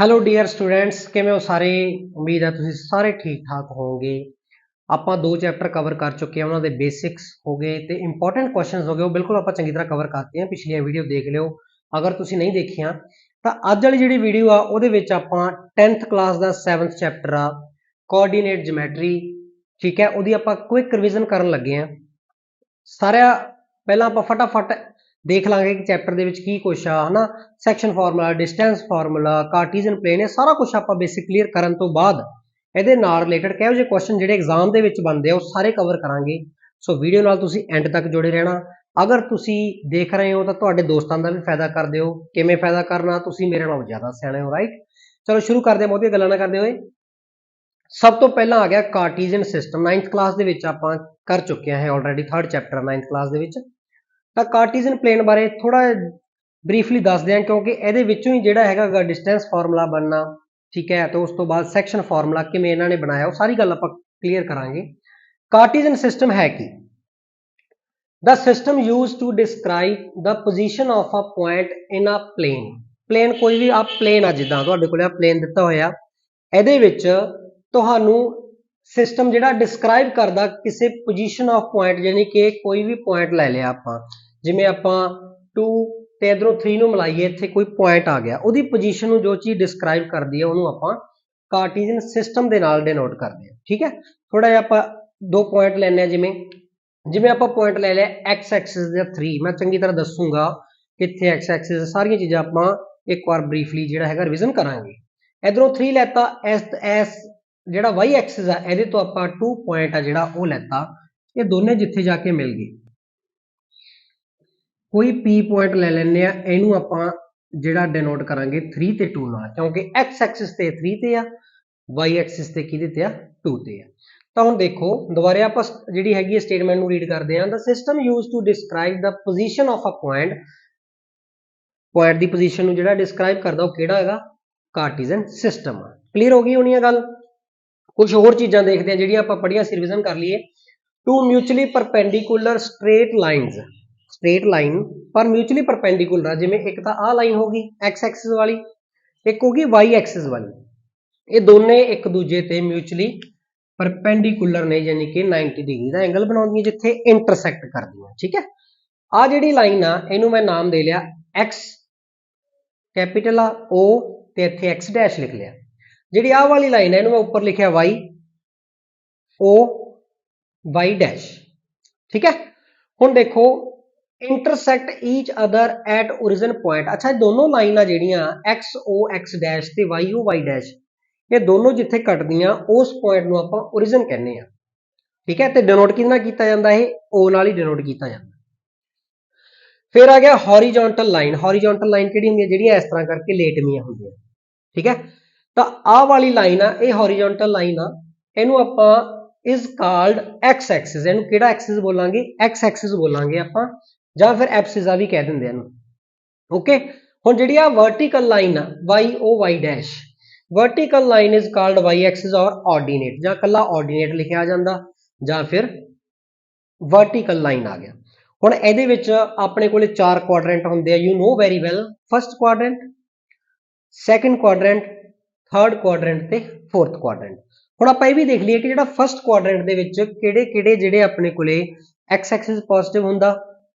Hello dear students ਕਿਵੇਂ ਹੋ ਸਾਰੇ? ਉਮੀਦ ਹੈ ਤੁਸੀਂ ਸਾਰੇ ਠੀਕ ਠਾਕ ਹੋਵੋਗੇ। ਆਪਾਂ ਦੋ ਚੈਪਟਰ ਕਵਰ ਕਰ ਚੁੱਕੇ ਹਾਂ, ਉਹਨਾਂ ਦੇ ਬੇਸਿਕਸ ਹੋ ਗਏ ਤੇ ਇੰਪੋਰਟੈਂਟ ਕੁਐਸਚਨਸ ਹੋ ਗਏ, ਉਹ ਬਿਲਕੁਲ ਆਪਾਂ ਚੰਗੀ ਤਰ੍ਹਾਂ ਕਵਰ ਕਰਤੇ ਹਾਂ। ਪਿਛਲੀਆਂ ਵੀਡੀਓ ਦੇਖ ਲਿਓ। ਅਗਰ ਤੁਸੀਂ ਨਹੀਂ ਦੇਖੀਆਂ, ਤਾਂ ਅੱਜ ਵਾਲੀ ਜਿਹੜੀ ਵੀਡੀਓ ਆ, ਉਹਦੇ ਵਿੱਚ ਆਪਾਂ 10th ਕਲਾਸ ਦਾ 7th ਚੈਪਟਰ ਆ ਕੋਆਰਡੀਨੇਟ ਜਿਓਮੈਟਰੀ ਠੀਕ ਹੈ? ਉਹਦੀ ਆਪਾਂ ਕੁਇਕ ਰਿਵੀਜ਼ਨ ਕਰਨ ਲੱਗੇ ਹਾਂ। ਸਾਰਾ ਪਹਿਲਾਂ ਆਪਾਂ ਫਟਾਫਟ ਦੇਖ ਲਾਂਗੇ ਕਿ ਚੈਪਟਰ ਦੇ ਵਿੱਚ ਕੀ ਕੁਛ ਆ, ਹਨਾ? Section formula distance formula cartesian plane ਇਹ ਸਾਰਾ ਕੁਝ ਆਪਾਂ ਬੇਸਿਕ ਕਲੀਅਰ ਕਰਨ ਤੋਂ ਬਾਅਦ ਇਹਦੇ ਨਾਲ ਰਿਲੇਟਡ ਕਿਹੋ ਜਿਹੇ ਕੁਐਸਚਨ ਜਿਹੜੇ ਐਗਜ਼ਾਮ ਦੇ ਵਿੱਚ ਬਣਦੇ ਆ, ਉਹ ਸਾਰੇ ਕਵਰ ਕਰਾਂਗੇ। ਸੋ ਵੀਡੀਓ ਨਾਲ ਤੁਸੀਂ ਐਂਡ ਤੱਕ ਜੁੜੇ ਰਹਿਣਾ। ਅਗਰ ਤੁਸੀਂ ਦੇਖ ਰਹੇ ਹੋ ਤਾਂ ਤੁਹਾਡੇ ਦੋਸਤਾਂ ਦਾ ਵੀ ਫਾਇਦਾ ਕਰ ਦਿਓ। ਕਿਵੇਂ ਫਾਇਦਾ ਕਰਨਾ? ਤੁਸੀਂ ਮੇਰੇ ਨਾਲੋਂ ਜ਼ਿਆਦਾ ਸਿਆਣੇ ਹੋ ਰਾਈਟ ਚਲੋ ਸ਼ੁਰੂ ਕਰਦੇ ਹਾਂ, ਬਹੁਤੀਆਂ ਗੱਲਾਂ ਨਾ ਕਰਦੇ ਹੋਏ। ਸਭ ਤੋਂ ਪਹਿਲਾਂ ਆ ਗਿਆ ਕਾਰਟੀਜ਼ਨ ਸਿਸਟਮ 9th ਕਲਾਸ ਦੇ ਵਿੱਚ ਆਪਾਂ ਕਰ ਚੁੱਕੇ ਹਾਂ already 3rd chapter 9th class ਦੇ ਵਿੱਚ। ਤਾਂ ਕਾਰਟੀਜ਼ਨ ਪਲੇਨ ਬਾਰੇ ਥੋੜਾ ਬਰੀਫਲੀ ਦੱਸਦੇ ਹਾਂ ਕਿਉਂਕਿ ਇਹਦੇ ਵਿੱਚੋਂ ਹੀ ਜਿਹੜਾ ਹੈਗਾ ਡਿਸਟੈਂਸ ਫਾਰਮੂਲਾ ਬਣਨਾ, ਠੀਕ ਹੈ, ਤੇ ਉਸ ਤੋਂ ਬਾਅਦ ਸੈਕਸ਼ਨ ਫਾਰਮੂਲਾ ਕਿਵੇਂ ਇਹਨਾਂ ਨੇ ਬਣਾਇਆ, ਉਹ ਸਾਰੀ ਗੱਲ ਆਪਾਂ ਕਲੀਅਰ ਕਰਾਂਗੇ। ਕਾਰਟੀਜ਼ਨ ਸਿਸਟਮ ਹੈ ਕੀ? The system used to describe the position of a point in a plane. Plane ਕੋਈ ਵੀ, ਆ plane ਆ ਜਿੱਦਾਂ, ਤੁਹਾਡੇ ਕੋਲ ਆ plane ਦਿੱਤਾ ਹੋਇਆ। ਇਹਦੇ ਵਿੱਚ ਤੁਹਾਨੂੰ ਸਿਸਟਮ ਜਿਹੜਾ ਡਿਸਕ੍ਰਾਈਬ ਕਰਦਾ ਕਿਸੇ ਪੋਜੀਸ਼ਨ ਆਫ ਪੁਆਇੰਟ ਯਾਨੀ ਕਿ ਕੋਈ ਵੀ ਪੁਆਇੰਟ ਲੈ ਲਿਆ ਆਪਾਂ। ਜਿਵੇਂ ਆਪਾਂ 2 ਤੇ ਇਧਰੋਂ 3 ਨੂੰ ਮਿਲਾਈਏ, ਇੱਥੇ ਕੋਈ ਪੁਆਇੰਟ ਆ ਗਿਆ। ਉਹਦੀ ਪੋਜੀਸ਼ਨ ਨੂੰ ਜੋ ਚੀਜ਼ ਡਿਸਕ੍ਰਾਈਬ ਕਰਦੀ ਹੈ ਉਹਨੂੰ ਆਪਾਂ ਕਾਰਟੀਜ਼ਨ ਸਿਸਟਮ ਦੇ ਨਾਲ ਡਿਨੋਟ ਕਰਦੇ ਹਾਂ ਠੀਕ ਹੈ? ਥੋੜਾ ਜਿਹਾ ਆਪਾਂ ਦੋ ਪੁਆਇੰਟ ਲੈਣੇ ਆ, ਜਿਵੇਂ ਜਿਵੇਂ ਆਪਾਂ ਪੁਆਇੰਟ ਲੈ ਲਿਆ x ਐਕਸਿਸ ਦਾ 3 ਮੈਂ ਚੰਗੀ ਤਰ੍ਹਾਂ ਦੱਸੂਗਾ ਕਿੱਥੇ x ਐਕਸਿਸ ਸਾਰੀਆਂ ਚੀਜ਼ਾਂ ਆਪਾਂ ਇੱਕ ਵਾਰ ਬਰੀਫਲੀ ਜਿਹੜਾ ਹੈਗਾ ਰਿਵੀਜ਼ਨ ਕਰਾਂਗੇ। ਇਧਰੋਂ 3 ਲੈਤਾ ਇਸ ਇਸ ਜਿਹੜਾ y ਐਕਸਿਸ ਆ, ਇਹਦੇ ਤੋਂ ਆਪਾਂ 2 ਪੁਆਇੰਟ ਆ ਜਿਹੜਾ ਉਹ ਲੈਤਾ। ਇਹ ਦੋਨੇ ਜਿੱਥੇ ਜਾ ਕੇ ਮਿਲ ਗਏ। ਕੋਈ p ਪੁਆਇੰਟ ਲੈ ਲੈਣੇ ਆ, ਇਹਨੂੰ ਆਪਾਂ ਜਿਹੜਾ ਡਿਨੋਟ ਕਰਾਂਗੇ 3 ਤੇ 2 ਨਾਲ, ਕਿਉਂਕਿ x ਐਕਸਿਸ ਤੇ 3 ਤੇ ਆ, y ਐਕਸਿਸ ਤੇ ਕਿਹਦੇ ਤੇ ਆ? 2 ਤੇ ਆ। ਤਾਂ ਹੁਣ ਦੇਖੋ, ਦੁਬਾਰੇ ਆਪਾਂ ਜਿਹੜੀ ਹੈਗੀ ਹੈ ਸਟੇਟਮੈਂਟ ਨੂੰ ਰੀਡ ਕਰਦੇ ਹਾਂ the system use to describe the position of a point point the position ਨੂੰ ਜਿਹੜਾ ਡਿਸਕ੍ਰਾਈਬ ਕਰਦਾ ਉਹ ਕਿਹੜਾ ਹੈਗਾ? ਕਾਰਟੀਜ਼ਨ ਸਿਸਟਮ ਆ। ਕਲੀਅਰ ਹੋ ਗਈ ਹੋਣੀ ਆ ਗੱਲ? ਕੁਝ ਹੋਰ ਚੀਜ਼ਾਂ ਦੇਖਦੇ ਹਾਂ, ਜਿਹੜੀਆਂ ਆਪਾਂ ਪੜ੍ਹੀਆਂ ਸੀ ਰਿਵੀਜ਼ਨ ਕਰ ਲਈਏ। Two mutually perpendicular straight lines straight line ਪਰ ਮਿਊਚੁਅਲੀ ਪਰਪੈਂਡੀਕੂਲਰ ਆ, ਜਿਵੇਂ ਇੱਕ ਤਾਂ ਆਹ ਲਾਈਨ ਹੋਗੀ ਐਕਸ ਐਕਸਿਸ ਵਾਲੀ, ਇੱਕ ਹੋਗੀ ਵਾਈ ਐਕਸਿਸ ਵਾਲੀ। ਇਹ ਦੋਨੇ ਇੱਕ ਦੂਜੇ ਤੇ ਮਿਊਚੁਅਲੀ ਪਰਪੈਂਡੀਕੂਲਰ ਨੇ, ਯਾਨੀ ਕਿ 90 ਡਿਗਰੀ ਦਾ ਐਂਗਲ ਬਣਾਉਂਦੀਆਂ, ਜਿੱਥੇ ਇੰਟਰਸੈਕਟ ਕਰਦੀਆਂ, ਠੀਕ ਹੈ? ਆ ਜਿਹੜੀ ਲਾਈਨ ਆ, ਇਹਨੂੰ ਮੈਂ ਨਾਮ ਦੇ ਲਿਆ x ਕੈਪੀਟਲ ਆ, O, ਤੇ ਇੱਥੇ x ਡੈਸ਼ ਲਿਖ ਲਿਆ। ਜਿਹੜੀ ਆਹ ਵਾਲੀ ਲਾਈਨ ਹੈ ਇਹਨੂੰ ਮੈਂ ਉੱਪਰ ਲਿਖਿਆ y, O, y ਡੈਸ਼ ਠੀਕ ਹੈ? ਹੁਣ ਦੇਖੋ intersect each other at origin point ਅੱਛਾ, ਇਹ ਦੋਨੋਂ ਲਾਈਨਾਂ ਜਿਹੜੀਆਂ, x, O, x ਡੈਸ਼ ਤੇ y, O, y ਡੈਸ਼ ਇਹ ਦੋਨੋਂ ਜਿੱਥੇ ਕੱਟਦੀਆਂ ਉਸ ਪੁਆਇੰਟ ਨੂੰ ਆਪਾਂ origin ਕਹਿੰਦੇ ਆ ਠੀਕ ਹੈ? ਤੇ ਡਿਨੋਟ ਕਿਹਦੇ ਕੀਤਾ ਜਾਂਦਾ ਇਹ? O ਨਾਲ ਹੀ ਡਿਨੋਟ ਕੀਤਾ ਜਾਂਦਾ। ਫਿਰ ਆ ਗਿਆ ਹੌਰੀਜ਼ੌਂਟਲ ਲਾਈਨ ਹੌਰੀਜ਼ੌਂਟਲ ਲਾਈਨ ਕਿਹੜੀ ਹੁੰਦੀ ਹੈ? ਜਿਹੜੀਆਂ ਇਸ ਤਰ੍ਹਾਂ ਕਰਕੇ ਲੇਟਵੀਆਂ ਹੁੰਦੀਆਂ। ਠੀਕ ਹੈ? ਤਾਂ ਆਹ ਵਾਲੀ ਲਾਈਨ ਆ, ਇਹ ਹੌਰੀਜ਼ੌਂਟਲ ਲਾਈਨ ਆ, ਇਹਨੂੰ ਆਪਾਂ ਇਜ਼ ਕਾਲਡ ਐਕਸ ਐਕਸਿਸ ਇਹਨੂੰ ਕਿਹੜਾ ਐਕਸਿਸ ਬੋਲਾਂਗੇ? ਐਕਸ ਐਕਸਿਸ ਬੋਲਾਂਗੇ ਆਪਾਂ, ਜਾਂ ਫਿਰ ਐਪਸਿਸ ਵੀ ਕਹਿ ਦਿੰਦੇ ਆ ਇਹਨੂੰ। ਓਕੇ ਹੁਣ ਜਿਹੜੀ ਆ ਵਰਟੀਕਲ ਲਾਈਨ ਆ Y O Y dash vertical line is called Y axis ਔਰ ordinate, ਜਾਂ ਕੱਲਾ ordinate ਲਿਖਿਆ ਜਾਂਦਾ, ਜਾਂ ਫਿਰ ਵਰਟੀਕਲ ਲਾਈਨ ਆ ਗਿਆ। ਹੁਣ ਇਹਦੇ ਵਿੱਚ ਆਪਣੇ ਕੋਲੇ ਚਾਰ ਕੁਆਡਰੈਂਟ ਹੁੰਦੇ ਆ you know very well, first quadrant second quadrant third quadrant ਤੇ ਫੋਰਥ ਕੁਆਡਰੈਂਟ ਹੁਣ ਆਪਾਂ ਇਹ ਵੀ ਦੇਖ ਲਈਏ ਕਿ ਜਿਹੜਾ ਫਰਸਟ ਕੁਆਡਰੈਂਟ ਦੇ ਵਿੱਚ ਕਿਹੜੇ ਕਿਹੜੇ ਜਿਹੜੇ ਆਪਣੇ ਕੋਲੇ x ਐਕਸਿਸ ਪੋਜ਼ਿਟਿਵ ਹੁੰਦਾ,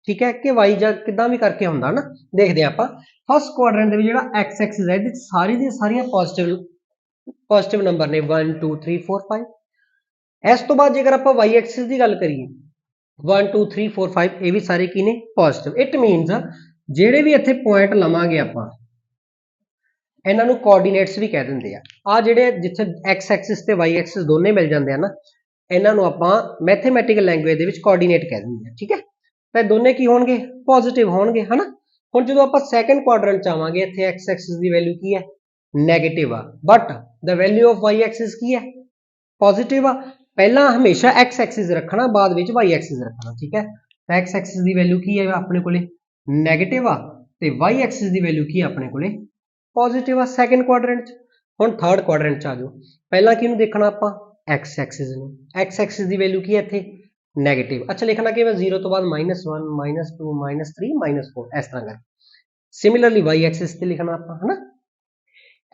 ਠੀਕ ਹੈ, ਕਿ y ਜਾਂ ਕਿਦਾਂ ਵੀ ਕਰਕੇ ਹੁੰਦਾ ਨਾ, ਦੇਖਦੇ ਆਪਾਂ। ਫਸਟ ਕੁਆਡਰੈਂਟ ਦੇ ਵਿੱਚ ਜਿਹੜਾ x ਐਕਸਿਸ ਹੈ, ਇਹਦੇ ਵਿੱਚ ਸਾਰੀ ਦੀਆਂ ਸਾਰੀਆਂ ਪੋਜ਼ਿਟਿਵ ਪੋਜ਼ਿਟਿਵ ਨੰਬਰ ਨੇ 1 2 3 4 5 ਇਸ ਤੋਂ ਬਾਅਦ ਜੇਕਰ ਆਪਾਂ y ਐਕਸਿਸ ਦੀ ਗੱਲ ਕਰੀਏ 1 2 3 4 5 ਇਹ ਵੀ ਸਾਰੇ ਕੀ ਨੇ ਪੋਜ਼ਿਟਿਵ ਇਟ ਮੀਨਸ ਜਿਹੜੇ ਵੀ ਇੱਥੇ ਪੁਆਇੰਟ ਲਵਾਂਗੇ ਆਪਾਂ ਇਹਨਾਂ ਨੂੰ ਕੋਆਰਡੀਨੇਟਸ ਵੀ ਕਹਿ ਦਿੰਦੇ ਆ। ਆ ਜਿਹੜੇ ਜਿੱਥੇ x ਐਕਸਿਸ ਤੇ y ਐਕਸਿਸ ਦੋਨੇ ਮਿਲ ਜਾਂਦੇ ਆ ਨਾ, ਇਹਨਾਂ ਨੂੰ ਆਪਾਂ ਮੈਥਮੈਟੀਕਲ ਲੈਂਗੁਏਜ ਦੇ ਵਿੱਚ ਕੋਆਰਡੀਨੇਟ ਕਹਿ ਦਿੰਦੇ ਆ, ਠੀਕ ਹੈ? ਤਾਂ ਦੋਨੇ ਕੀ ਹੋਣਗੇ? ਪੋਜ਼ਿਟਿਵ ਹੋਣਗੇ, ਹਨਾ? ਹੁਣ ਜਦੋਂ ਆਪਾਂ ਸੈਕੰਡ ਕੁਆਡਰੈਂਟ ਚ ਆਵਾਂਗੇ ਇੱਥੇ x ਐਕਸਿਸ ਦੀ ਵੈਲਿਊ ਕੀ ਹੈ? 네ਗੇਟਿਵ ਆ। But the value of y axis ਕੀ ਹੈ? ਪੋਜ਼ਿਟਿਵ ਆ। ਪਹਿਲਾਂ ਹਮੇਸ਼ਾ x ਐਕਸਿਸ ਰੱਖਣਾ, ਬਾਅਦ ਵਿੱਚ y ਐਕਸਿਸ ਰੱਖਣਾ, ਠੀਕ ਹੈ? ਤਾਂ x ਐਕਸਿਸ ਦੀ ਵੈਲਿਊ ਕੀ ਹੈ ਆਪਣੇ ਕੋਲੇ? 네ਗੇਟਿਵ ਆ। ਤੇ y ਐਕਸਿਸ ਦੀ ਵੈਲਿਊ ਕੀ ਹੈ ਆਪਣੇ ਕੋਲੇ? ਪੋਜ਼ਿਟਿਵ ਆ ਸੈਕੰਡ ਕੁਆਡਰੈਂਟ 'ਚ। ਹੁਣ ਥਰਡ ਕੁਆਡਰੈਂਟ 'ਚ ਆ ਜਾਓ। ਪਹਿਲਾਂ ਕਿਹਨੂੰ ਦੇਖਣਾ ਆਪਾਂ? X ਐਕਸਿਸ ਨੂੰ। X ਐਕਸਿਸ ਦੀ ਵੈਲਿਊ ਕੀ ਹੈ ਇੱਥੇ? ਨੈਗੇਟਿਵ ਅੱਛਾ, ਲਿਖਣਾ ਕਿਵੇਂ? 0 ਤੋਂ ਬਾਅਦ -1 -2 -3 -4 ਇਸ ਤਰ੍ਹਾਂ ਕਰ। ਸਿਮਿਲਰਲੀ y ਐਕਸਿਸ ਤੇ ਲਿਖਣਾ ਆਪਾਂ, ਹਨਾ?